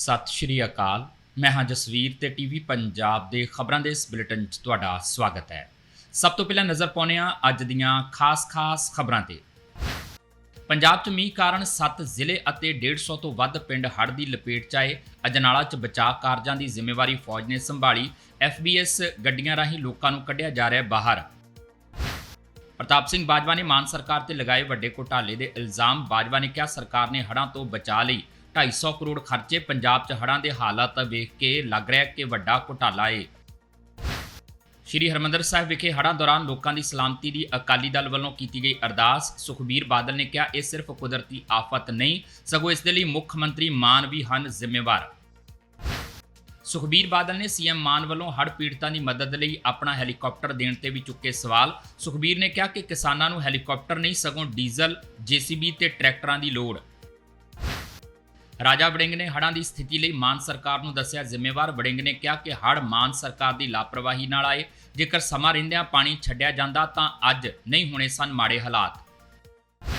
ਸਤਿ ਸ਼੍ਰੀ ਅਕਾਲ। ਮੈਂ ਹਾਂ ਜਸਵੀਰ ਤੇ ਟੀਵੀ ਪੰਜਾਬ ਦੇ ਖਬਰਾਂ ਦੇ ਇਸ ਬੁਲੇਟਿਨ 'ਚ ਤੁਹਾਡਾ ਸਵਾਗਤ ਹੈ। ਸਭ ਤੋਂ ਪਹਿਲਾਂ ਨਜ਼ਰ ਪਾਉਂਦੇ ਹਾਂ ਅੱਜ ਦੀਆਂ ਖਾਸ-ਖਾਸ ਖਬਰਾਂ ਤੇ। ਪੰਜਾਬ 'ਚ ਮੀਂਹ ਕਾਰਨ 7 ਜ਼ਿਲ੍ਹੇ ਅਤੇ 150 ਤੋਂ ਵੱਧ ਪਿੰਡ ਹੜ੍ਹ ਦੀ ਲਪੇਟ 'ਚ ਆਏ। ਅਜਨਾਲਾ 'ਚ ਬਚਾਅ ਕਾਰਜਾਂ ਦੀ ਜ਼ਿੰਮੇਵਾਰੀ ਫੌਜ ਨੇ ਸੰਭਾਲੀ। ਐਫਬੀਐਸ ਗੱਡੀਆਂ ਰਾਹੀਂ ਲੋਕਾਂ ਨੂੰ ਕੱਢਿਆ ਜਾ ਰਿਹਾ ਬਾਹਰ। ਪ੍ਰਤਾਪ ਸਿੰਘ ਬਾਜਵਾ ਨੇ ਮਾਨ ਸਰਕਾਰ ਤੇ ਲਗਾਏ ਵੱਡੇ ਘੁਟਾਲੇ ਦੇ ਇਲਜ਼ਾਮ। ਬਾਜਵਾ ਨੇ ਕਿਹਾ ਸਰਕਾਰ ਨੇ ਹੜ੍ਹਾਂ ਤੋਂ ਬਚਾ ਲਈ 250 ਕਰੋੜ ਖਰਚੇ ਪੰਜਾਬ 'ਚ ਹੜ੍ਹਾਂ ਦੇ ਹਾਲਾਤ ਵੇਖ ਕੇ ਲੱਗ ਰਿਹਾ ਕਿ ਵੱਡਾ ਘੁਟਾਲਾ ਏ। ਸ਼੍ਰੀ ਹਰਮੰਦਰ ਸਾਹਿਬ ਵਿਖੇ ਹੜ੍ਹਾਂ ਦੌਰਾਨ ਲੋਕਾਂ ਦੀ ਸਲਾਮਤੀ ਦੀ ਅਕਾਲੀ ਦਲ ਵੱਲੋਂ ਕੀਤੀ ਗਈ ਅਰਦਾਸ। ਸੁਖਬੀਰ ਬਾਦਲ ਨੇ ਕਿਹਾ, ਇਹ ਸਿਰਫ ਕੁਦਰਤੀ ਆਫਤ ਨਹੀਂ, ਸਗੋਂ ਇਸ ਦੇ ਲਈ ਮੁੱਖ ਮੰਤਰੀ ਮਾਨ ਵੀ ਹਨ ਜ਼ਿੰਮੇਵਾਰ। ਸੁਖਬੀਰ ਬਾਦਲ ਨੇ ਸੀਐਮ ਮਾਨ ਵੱਲੋਂ ਹੜ੍ਹ ਪੀੜਤਾਂ ਦੀ ਮਦਦ ਲਈ ਆਪਣਾ ਹੈਲੀਕਾਪਟਰ ਦੇਣ ਤੇ ਵੀ ਚੁੱਕੇ ਸਵਾਲ। ਸੁਖਬੀਰ ਨੇ ਕਿਹਾ ਕਿ ਕਿਸਾਨਾਂ ਨੂੰ ਹੈਲੀਕਾਪਟਰ ਨਹੀਂ, ਸਗੋਂ ਡੀਜ਼ਲ, ਜੀਸੀਬੀ ਤੇ ਟਰੈਕਟਰਾਂ ਦੀ ਲੋੜ। ਰਾਜਾ ਵੜਿੰਗ ਨੇ ਹੜ੍ਹਾਂ ਦੀ ਸਥਿਤੀ ਲਈ ਮਾਨ ਸਰਕਾਰ ਨੂੰ ਦੱਸਿਆ ਜ਼ਿੰਮੇਵਾਰ। ਵੜਿੰਗ ਨੇ ਕਿਹਾ ਕਿ ਹੜ੍ਹ ਮਾਨ ਸਰਕਾਰ ਦੀ ਲਾਪਰਵਾਹੀ ਨਾਲ ਆਏ। ਜੇਕਰ ਸਮਾਂ ਰਹਿੰਦਿਆਂ ਪਾਣੀ ਛੱਡਿਆ ਜਾਂਦਾ ਤਾਂ ਅੱਜ ਨਹੀਂ ਹੋਣੇ ਸਨ ਮਾੜੇ ਹਾਲਾਤ।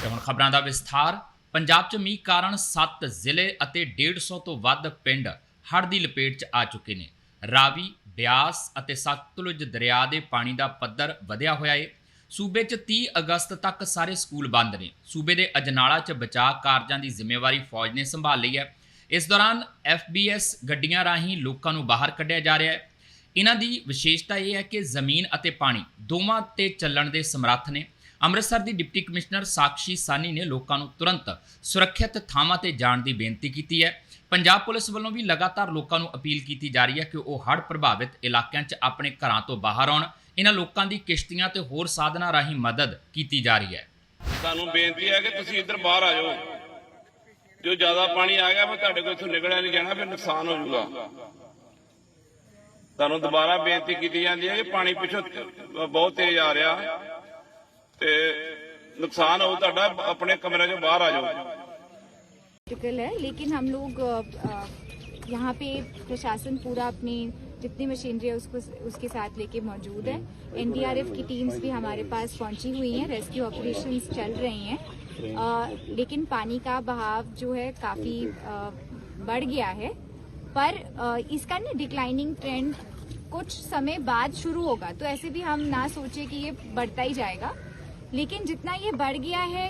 ਤੇ ਹੁਣ ਖਬਰਾਂ ਦਾ ਵਿਸਥਾਰ। ਪੰਜਾਬ 'ਚ ਮੀਂਹ ਕਾਰਨ 7 ਜ਼ਿਲ੍ਹੇ ਅਤੇ 150 ਤੋਂ ਵੱਧ ਪਿੰਡ ਹੜ੍ਹ ਦੀ ਲਪੇਟ 'ਚ ਆ ਚੁੱਕੇ ਨੇ। ਰਾਵੀ, ਬਿਆਸ ਅਤੇ ਸਤਲੁਜ ਦਰਿਆ ਦੇ ਪਾਣੀ ਦਾ ਪੱਧਰ ਵਧਿਆ ਹੋਇਆ ਏ। ਸੂਬੇ 'ਚ 30 ਅਗਸਤ ਤੱਕ ਸਾਰੇ ਸਕੂਲ ਬੰਦ ਨੇ। ਸੂਬੇ ਦੇ ਅਜਨਾਲਾ 'ਚ ਬਚਾਅ ਕਾਰਜਾਂ ਦੀ ਜ਼ਿੰਮੇਵਾਰੀ ਫੌਜ ਨੇ ਸੰਭਾਲ ਲਈ ਹੈ। ਇਸ ਦੌਰਾਨ ਐਫਬੀਐਸ ਗੱਡੀਆਂ ਰਾਹੀਂ ਲੋਕਾਂ ਨੂੰ ਬਾਹਰ ਕੱਢਿਆ ਜਾ ਰਿਹਾ ਹੈ। ਇਹਨਾਂ ਦੀ ਵਿਸ਼ੇਸ਼ਤਾ ਇਹ ਹੈ ਕਿ ਜ਼ਮੀਨ ਅਤੇ ਪਾਣੀ ਦੋਵਾਂ ਤੇ ਚੱਲਣ ਦੇ ਸਮਰੱਥ ਨੇ। ਅੰਮ੍ਰਿਤਸਰ ਦੀ ਡਿਪਟੀ ਕਮਿਸ਼ਨਰ ਸਾਕਸ਼ੀ ਸਾਨੀ ਨੇ ਲੋਕਾਂ ਨੂੰ ਤੁਰੰਤ ਸੁਰੱਖਿਅਤ ਥਾਵਾਂ ਤੇ ਜਾਣ ਦੀ ਬੇਨਤੀ ਕੀਤੀ ਹੈ। ਪੰਜਾਬ ਪੁਲਿਸ ਵੱਲੋਂ ਵੀ ਲਗਾਤਾਰ ਲੋਕਾਂ ਨੂੰ ਅਪੀਲ ਕੀਤੀ ਜਾ ਰਹੀ ਹੈ ਕਿ ਉਹ ਹੜ੍ਹ ਪ੍ਰਭਾਵਿਤ ਇਲਾਕਿਆਂ 'ਚ ਆਪਣੇ ਘਰਾਂ ਤੋਂ ਬਾਹਰ ਆਉਣ। ਇਹਨਾਂ ਲੋਕਾਂ ਦੀ ਕਿਸ਼ਤੀਆਂ ਤੇ ਹੋਰ ਸਾਧਨਾਂ ਰਾਹੀਂ ਮਦਦ ਕੀਤੀ ਜਾ ਰਹੀ ਹੈ ਤੁਹਾਨੂੰ ਬੇਨਤੀ ਹੈ ਕਿ ਤੁਸੀਂ ਇੱਧਰ ਬਾਹਰ ਆ ਜਾਓ ਜੋ ਜ਼ਿਆਦਾ ਪਾਣੀ ਆ ਗਿਆ ਫਿਰ ਤੁਹਾਡੇ ਕੋਲ ਇੱਥੋਂ ਨਿਕਲਿਆ ਨਹੀਂ ਜਾਣਾ ਫਿਰ ਨੁਕਸਾਨ ਹੋ ਜਾਊਗਾ ਤੁਹਾਨੂੰ ਦੁਬਾਰਾ ਬੇਨਤੀ ਕੀਤੀ ਜਾਂਦੀ ਹੈ ਕਿ ਪਾਣੀ ਪਿੱਛੋਂ ਬਹੁਤ ਤੇਜ਼ ਆ ਰਿਹਾ ਤੇ ਨੁਕਸਾਨ ਹੋ ਤੁਹਾਡਾ ਆਪਣੇ ਕਮਰੇ ਚੋਂ ਬਾਹਰ ਆ ਜਾਓ क्रिटिकल है लेकिन हम लोग अ, अ, यहाँ पे प्रशासन पूरा अपनी जितनी मशीनरी है उसको उसके साथ लेके मौजूद है। एनडीआरएफ की टीम्स भी हमारे पास पहुँची हुई हैं रेस्क्यू ऑपरेशंस चल रहे हैं। लेकिन पानी का बहाव जो है काफ़ी बढ़ गया है। पर अ, इसका ना डिक्लाइनिंग ट्रेंड कुछ समय बाद शुरू होगा तो ऐसे भी हम ना सोचे कि ये बढ़ता ही जाएगा। लेकिन जितना ये बढ़ गया है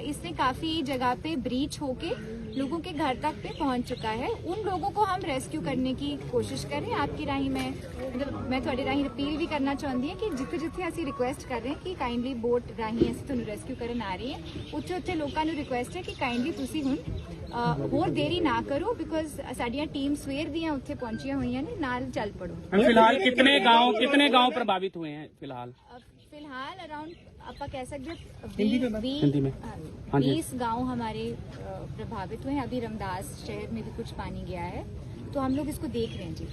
इससे काफ़ी जगह पे ब्रीच होके लोगों के घर तक पे पहुंच चुका है उन लोगों को हम रेस्क्यू करने की कोशिश कर रहे हैं आपकी राही मैं मतलब मैं ਤੁਹਾਡੀ ਰਾਹੀਂ ਅਪੀਲ ਵੀ ਕਰਨਾ ਚਾਹੁੰਦੀ ਹਾਂ ਕਿ ਜਿੱਥੇ ਜਿੱਥੇ ਅਸੀਂ ਰਿਕੁਐਸਟ ਕਰ ਰਹੇ ਹਾਂ ਕਿ ਕਾਈਂਡਲੀ ਬੋਟ ਰਾਹੀਂ ਅਸੀਂ ਤੁਹਾਨੂੰ ਰੈਸਕਿਊ ਕਰਨ ਆ ਰਹੇ ਹਾਂ ਉੱਥੇ ਉੱਥੇ ਲੋਕਾਂ ਨੂੰ ਰਿਕੁਐਸਟ ਹੈ ਕਿ ਕਾਈਂਡਲੀ ਤੁਸੀਂ ਹੁਣ ਅ, ਹੋਰ ਦੇਰੀ ਨਾ ਕਰੋ ਬਿਕੋਜ਼ ਸਾਡੀਆਂ ਟੀਮ ਸਵੇਰ ਦੀਆਂ ਉੱਥੇ ਪਹੁੰਚੀਆਂ ਹੋਈਆਂ ਨੇ ਨਾਲ ਚੱਲ ਪੜੋ फिलहाल कितने गांव कितने गांव प्रभावित हुए हैं फिलहाल अब फ़िलहाल अराउंड आपका कह सकते बीस हाँ, गाँव हमारे प्रभावित हुए हैं। अभी रमदास शहर में भी कुछ पानी गया है। तो हम लोग इसको देख रहे हैं जी।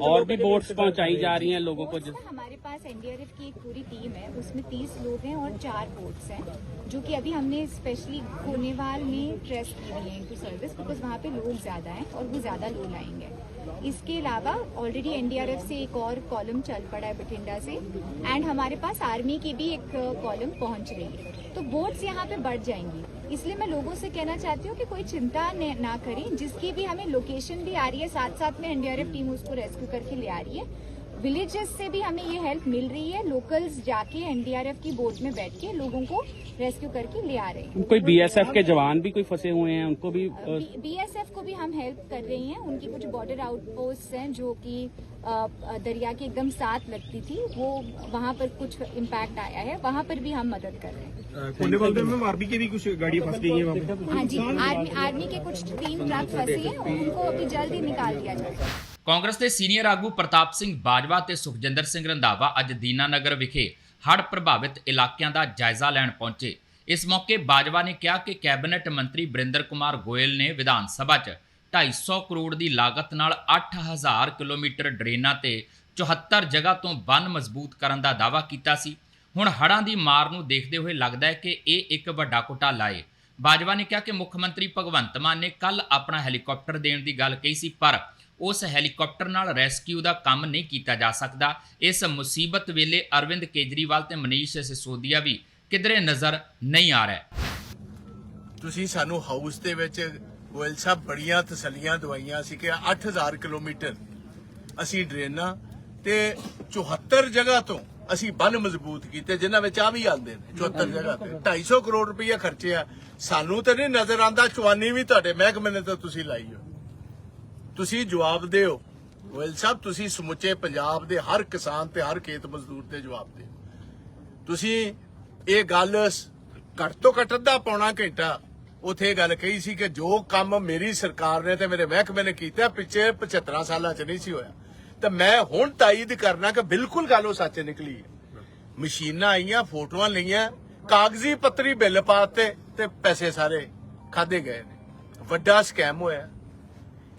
और भी बोट्स पहुंचाई जा रही हैं लोगों को हमारे पास एनडीआरएफ की एक पूरी टीम है। उसमें तीस लोग हैं और चार बोट्स हैं जो कि अभी हमने स्पेशली कोनेवाल में ट्रेस की हुई है इनकी सर्विस बिकॉज़ वहाँ पे लोग ज़्यादा हैं और वो ज़्यादा लोग आएँगे इसके अलावा ऑलरेडी एनडीआरएफ से एक और कॉलम चल पड़ा है बठिंडा से एंड हमारे पास आर्मी की भी एक कॉलम पहुँच रही है। तो बोट्स यहाँ पे बढ़ जाएँगी। इसलिए मैं लोगों से कहना चाहती हूँ कि कोई चिंता ना करें, जिसकी भी हमें लोकेशन भी आ रही है साथ साथ में एनडीआरएफ टीम उसको रेस्क्यू करके ले आ रही है। विलेजेस से भी हमें ये हेल्प मिल रही है। लोकल्स जाके एनडीआरएफ की बोट में बैठ के लोगों को रेस्क्यू करके ले आ रहे हैं। कोई बीएसएफ के जवान भी कोई फंसे हुए हैं? उनको भी बीएसएफ को भी हम हेल्प कर रही हैं। उनकी कुछ बॉर्डर आउटपोस्ट हैं जो कि दरिया के एकदम साथ लगती थी। वो वहाँ पर कुछ इम्पैक्ट आया है। वहाँ पर भी हम मदद कर रहे हैं। में आर्मी की भी कुछ गाड़ियाँ फंस गई हैं हाँ जी आर्मी आर्मी के कुछ तीन ट्रक फंसे हैं। उनको अभी जल्द ही निकाल दिया जाएगा ਕਾਂਗਰਸ ਦੇ ਸੀਨੀਅਰ ਆਗੂ ਪ੍ਰਤਾਪ ਸਿੰਘ ਬਾਜਵਾ ਤੇ ਸੁਖਜਿੰਦਰ ਸਿੰਘ ਰੰਧਾਵਾ ਅੱਜ ਦੀਨਾਨਗਰ ਵਿਖੇ ਹੜ੍ਹ ਪ੍ਰਭਾਵਿਤ ਇਲਾਕਿਆਂ ਦਾ ਜਾਇਜ਼ਾ ਲੈਣ ਪਹੁੰਚੇ। ਇਸ ਮੌਕੇ ਬਾਜਵਾ ਨੇ ਕਿਹਾ ਕਿ ਕੈਬਨਿਟ ਮੰਤਰੀ ਬਰਿੰਦਰ ਕੁਮਾਰ ਗੋਇਲ ਨੇ ਵਿਧਾਨ ਸਭਾ 'ਚ 250 ਕਰੋੜ ਦੀ ਲਾਗਤ ਨਾਲ 8000 ਕਿਲੋਮੀਟਰ ਡਰੇਨਾਂ ਤੇ 74 ਜਗ੍ਹਾ ਤੋਂ ਬੰਨ ਮਜ਼ਬੂਤ ਕਰਨ ਦਾ ਦਾਅਵਾ ਕੀਤਾ ਸੀ। ਹੁਣ ਹੜ੍ਹਾਂ ਦੀ ਮਾਰ ਨੂੰ ਦੇਖਦੇ ਹੋਏ ਲੱਗਦਾ ਹੈ ਕਿ ਇਹ ਇੱਕ ਵੱਡਾ ਘੁਟਾਲਾ ਹੈ ਬਾਜਵਾ ਨੇ ਕਿਹਾ ਕਿ ਮੁੱਖ ਮੰਤਰੀ ਭਗਵੰਤ ਮਾਨ ਨੇ ਕੱਲ ਆਪਣਾ ਹੈਲੀਕਾਪਟਰ ਦੇਣ ਦੀ ਗੱਲ ਕਹੀ ਸੀ, ਪਰ ਉਸ ਹੈਲੀਕਾਪਟਰ ਨਾਲ ਰੈਸਕਿਊ ਦਾ ਕੰਮ ਨਹੀਂ ਕੀਤਾ ਜਾ ਸਕਦਾ। ਇਸ ਮੁਸੀਬਤ ਵੇਲੇ ਅਰਵਿੰਦ ਕੇਜਰੀਵਾਲ ਤੇ ਮਨੀਸ਼ ਸਿਸੋਦੀਆ ਵੀ ਕਿਧਰੇ ਨਜ਼ਰ ਨਹੀਂ ਆ ਰਿਹਾ। ਤੁਸੀਂ ਸਾਨੂੰ ਹਾਊਸ ਦੇ ਵਿੱਚ ਗੋਇਲ ਸਾਹਿਬ ਬੜੀਆਂ ਤਸੱਲੀਆਂ ਦਵਾਈਆਂ ਸੀ ਕਿ 8000 ਕਿਲੋਮੀਟਰ ਅਸੀਂ ਡਰੇਨਾਂ ਤੇ 74 ਜਗ੍ਹਾ ਤੋਂ ਅਸੀਂ ਬੰਨ ਮਜ਼ਬੂਤ ਕੀਤੇ, ਜਿਨ੍ਹਾਂ ਵਿੱਚ ਆ ਵੀ ਆਉਂਦੇ ਨੇ 74 ਜਗ੍ਹਾ ਤੇ। 250 ਕਰੋੜ ਰੁਪਈਆ ਖਰਚਿਆ। ਸਾਨੂੰ ਤਾਂ ਨਹੀਂ ਨਜ਼ਰ ਆਂਦਾ ਚਵਾਨੀ ਵੀ ਤੁਹਾਡੇ ਮਹਿਕਮੇ ਨੇ ਤਾਂ ਤੁਸੀਂ ਲਾਈ ਹੋ ਤੁਸੀਂ ਜਵਾਬ ਦਿਓ। ਗੋਇਲ ਸਾਹਿਬ ਤੁਸੀਂ ਸਮੁੱਚੇ ਪੰਜਾਬ ਦੇ ਹਰ ਕਿਸਾਨ ਤੇ ਹਰ ਖੇਤ ਮਜ਼ਦੂਰ ਤੇ ਜਵਾਬ ਦਿਓ। ਤੁਸੀਂ ਇਹ ਗੱਲ ਘੱਟ ਤੋਂ ਘੱਟ ਅੱਧਾ ਪੌਣਾ ਘੰਟਾ ਉਥੇ ਇਹ ਗੱਲ ਕਹੀ ਸੀ ਕਿ ਜੋ ਕੰਮ ਮੇਰੀ ਸਰਕਾਰ ਨੇ ਤੇ ਮੇਰੇ ਮਹਿਕਮੇ ਨੇ ਕੀਤਾ, ਪਿੱਛੇ 75 ਸਾਲਾਂ ਚ ਨਹੀਂ ਸੀ ਹੋਇਆ। ਤੇ ਮੈਂ ਹੁਣ ਤਾਇਦ ਕਰਨਾ ਕਿ ਬਿਲਕੁਲ ਗੱਲ ਉਹ ਸੱਚ ਨਿਕਲੀ ਹੈ। ਮਸ਼ੀਨਾਂ ਆਈਆਂ, ਫੋਟੋਆਂ ਲਈਆਂ, ਕਾਗਜ਼ੀ ਪੱਤਰੀ ਬਿੱਲ ਪਾਤੇ ਤੇ ਪੈਸੇ ਸਾਰੇ ਖਾਦੇ ਗਏ ਨੇ। ਵੱਡਾ ਸਕੈਮ ਹੋਇਆ।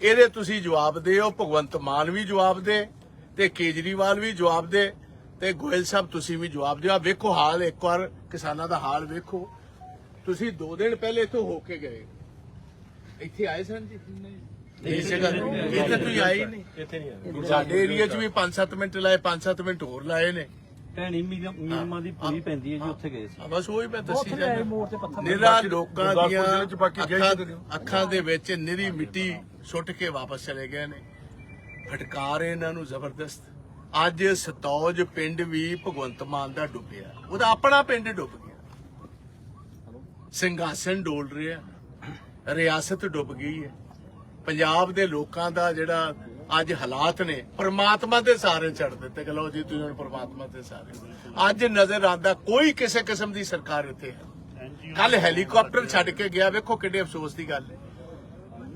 ਇਹਦੇ ਤੁਸੀਂ ਜਵਾਬ ਦਿਓ ਭਗਵੰਤ ਮਾਨ ਵੀ ਜਵਾਬ ਦੇ ਤੇ ਕੇਜਰੀਵਾਲ ਵੀ ਜਵਾਬ ਦੇ ਤੇ ਗੋਇਲ ਸਾਹਿਬ ਤੁਸੀਂ ਵੀ ਜਵਾਬ ਦਿਓ। ਆ ਵੇਖੋ ਹਾਲ ਇੱਕ ਵਾਰ ਕਿਸਾਨਾਂ ਦਾ ਹਾਲ ਵੇਖੋ। ਤੁਸੀਂ 2 ਦਿਨ ਪਹਿਲੇ ਇੱਥੋਂ ਹੋ ਕੇ ਗਏ। ਇੱਥੇ ਆਏ ਸਨ ਜੀ? ਇਸ ਤੇ। ਇੱਥੇ ਤੁਸੀਂ ਆਏ ਹੀ ਨਹੀਂ। ਇੱਥੇ ਨਹੀਂ ਸਾਡੇ ਏਰੀਆ 'ਚ ਵੀ 5-7 ਮਿੰਟ ਲਾਏ 5-7 ਮਿੰਟ ਹੋਰ ਲਾਏ ਨੇ। ਭੈਣੀ ਮੀਰਮਾ ਦੀ ਪੂਰੀ ਪੈਂਦੀ ਹੈ ਜੀ ਉੱਥੇ ਗਏ ਸੀ। ਬਸ ਉਹੀ ਮੈਂ ਦੱਸੀ ਜਾਂਦਾ ਨਿਰਾ ਲੋਕਾਂ ਦੀਆਂ ਅੱਖਾਂ ਅੱਖਾਂ ਦੇ ਵਿੱਚ ਨਿਰੀ ਮਿੱਟੀ ਸੁੱਟ ਕੇ ਵਾਪਸ ਚਲੇ ਗਏ ਨੇ। ਫਟਕਾਰ ਇਹਨਾਂ ਨੂੰ ਜ਼ਬਰਦਸਤ। ਅੱਜ ਸਤੌਜ ਪਿੰਡ ਵੀ ਭਗਵੰਤ ਮਾਨ ਦਾ ਡੁੱਬਿਆ। ਉਹਦਾ ਆਪਣਾ ਪਿੰਡ ਡੁੱਬ ਗਿਆ। ਸਿੰਘਾਸਨ ਡੋਲ ਰਿਹਾ। ਰਿਆਸਤ ਡੁੱਬ ਗਈ ਹੈ। ਪੰਜਾਬ ਦੇ ਲੋਕਾਂ ਦਾ ਜਿਹੜਾ ਅੱਜ ਹਾਲਾਤ ਨੇ, ਪ੍ਰਮਾਤਮਾ ਦੇ ਸਾਰੇ ਛੱਡ ਦਿੱਤੇ। ਕਿ ਲਓ ਜੀ, ਤੁਸੀਂ ਹੁਣ ਪ੍ਰਮਾਤਮਾ ਦੇ ਸਾਰੇ। ਅੱਜ ਨਜ਼ਰ ਆਂਦਾ ਕੋਈ ਕਿਸੇ ਕਿਸਮ ਦੀ ਸਰਕਾਰ ਇੱਥੇ ਕੱਲ ਹੈਲੀਕਾਪਟਰ ਛੱਡ ਕੇ ਗਿਆ, ਵੇਖੋ ਕਿੰਨੇ ਅਫਸੋਸ ਦੀ ਗੱਲ ਹੈ।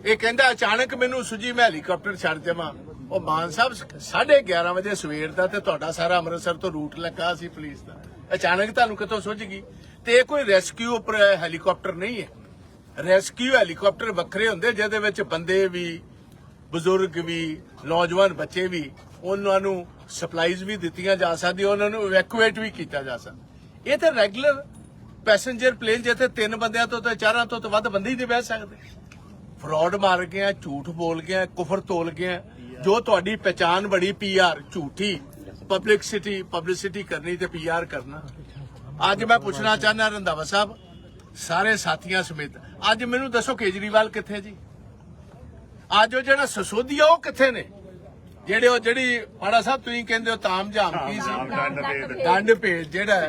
ਇਹ ਕਹਿੰਦਾ, ਅਚਾਨਕ ਮੈਨੂੰ ਸੁਜੀ, ਮੈਂ ਹੈਲੀਕਾਪਟਰ ਛੱਡ ਜਾਵਾਂ ਉਹ ਮਾਨ ਸਾਹਿਬ 11:30 ਵਜੇ ਸਵੇਰ ਦਾ ਤੇ ਤੁਹਾਡਾ ਸਾਰਾ ਅੰਮ੍ਰਿਤਸਰ ਤੋਂ ਰੂਟ ਲੱਗਾ ਸੀ ਪੁਲਿਸ ਦਾ। ਅਚਾਨਕ ਤੁਹਾਨੂੰ ਕਿੱਥੋਂ ਸੁੱਝ ਗਈ? ਤੇ ਇਹ ਕੋਈ ਰੈਸਕਿਊ ਉੱਪਰ ਹੈਲੀਕਾਪਟਰ ਨਹੀਂ ਹੈ। ਰੈਸਕਿਊ ਹੈਲੀਕਾਪਟਰ ਵੱਖਰੇ ਹੁੰਦੇ, ਜਿਹਦੇ ਵਿੱਚ ਬੰਦੇ ਵੀ ਬਜ਼ੁਰਗ ਵੀ ਨੌਜਵਾਨ ਬੱਚੇ ਵੀ ਉਹਨਾਂ ਨੂੰ ਸਪਲਾਈਜ਼ ਵੀ ਦਿੱਤੀਆਂ ਜਾ ਸਕਦੀਆਂ ਉਹਨਾਂ ਨੂੰ ਇਵੈਕੂਏਟ ਵੀ ਕੀਤਾ ਜਾ ਸਕਦਾ। ਇਹ ਤਾਂ ਰੈਗੂਲਰ ਪੈਸੇਂਜਰ ਪਲੇਨ ਜਿੱਥੇ ਤਿੰਨ ਬੰਦਿਆਂ ਤੋਂ ਤੇ ਚਾਰਾਂ ਤੋਂ ਤਾਂ ਵੱਧ ਬੰਦੇ ਹੀ ਨਹੀਂ ਬਹਿ ਸਕਦੇ। ਫਰਾਡ ਮਾਰ ਗਿਆ ਝੂਠ ਬੋਲ ਗਿਆ ਕੁਫਰ ਤੋਲ ਗਿਆ ਜੋ ਤੁਹਾਡੀ ਪਛਾਣ ਬੜੀ ਪੀਆਰ ਝੂਠੀ ਪਬਲਿਕਸਿਟੀ ਪਬਲਿਸਿਟੀ ਕਰਨੀ ਤੇ ਪੀਆਰ ਕਰਨਾ। ਅੱਜ ਮੈਂ ਪੁੱਛਣਾ ਚਾਹੁੰਦਾ ਰੰਧਾਵਾ ਸਾਹਿਬ ਸਾਰੇ ਸਾਥੀਆਂ ਸਮੇਤ ਅੱਜ ਮੈਨੂੰ ਦੱਸੋ ਕੇਜਰੀਵਾਲ ਕਿੱਥੇ ਜੀ? ਅੱਜ ਉਹ ਜਿਹੜਾ ਸਸੋਦੀਆ ਉਹ ਕਿੱਥੇ ਨੇ? ਜਿਹੜੇ ਉਹ ਜਿਹੜੀ ਪਾੜਾ ਸਾਹਿਬ ਤੁਸੀਂ ਕਹਿੰਦੇ ਹੋ ਤਾਮ ਜਾਮ ਕੀ ਸੀ? ਡੰਡ ਭੇਜ ਜਿਹੜਾ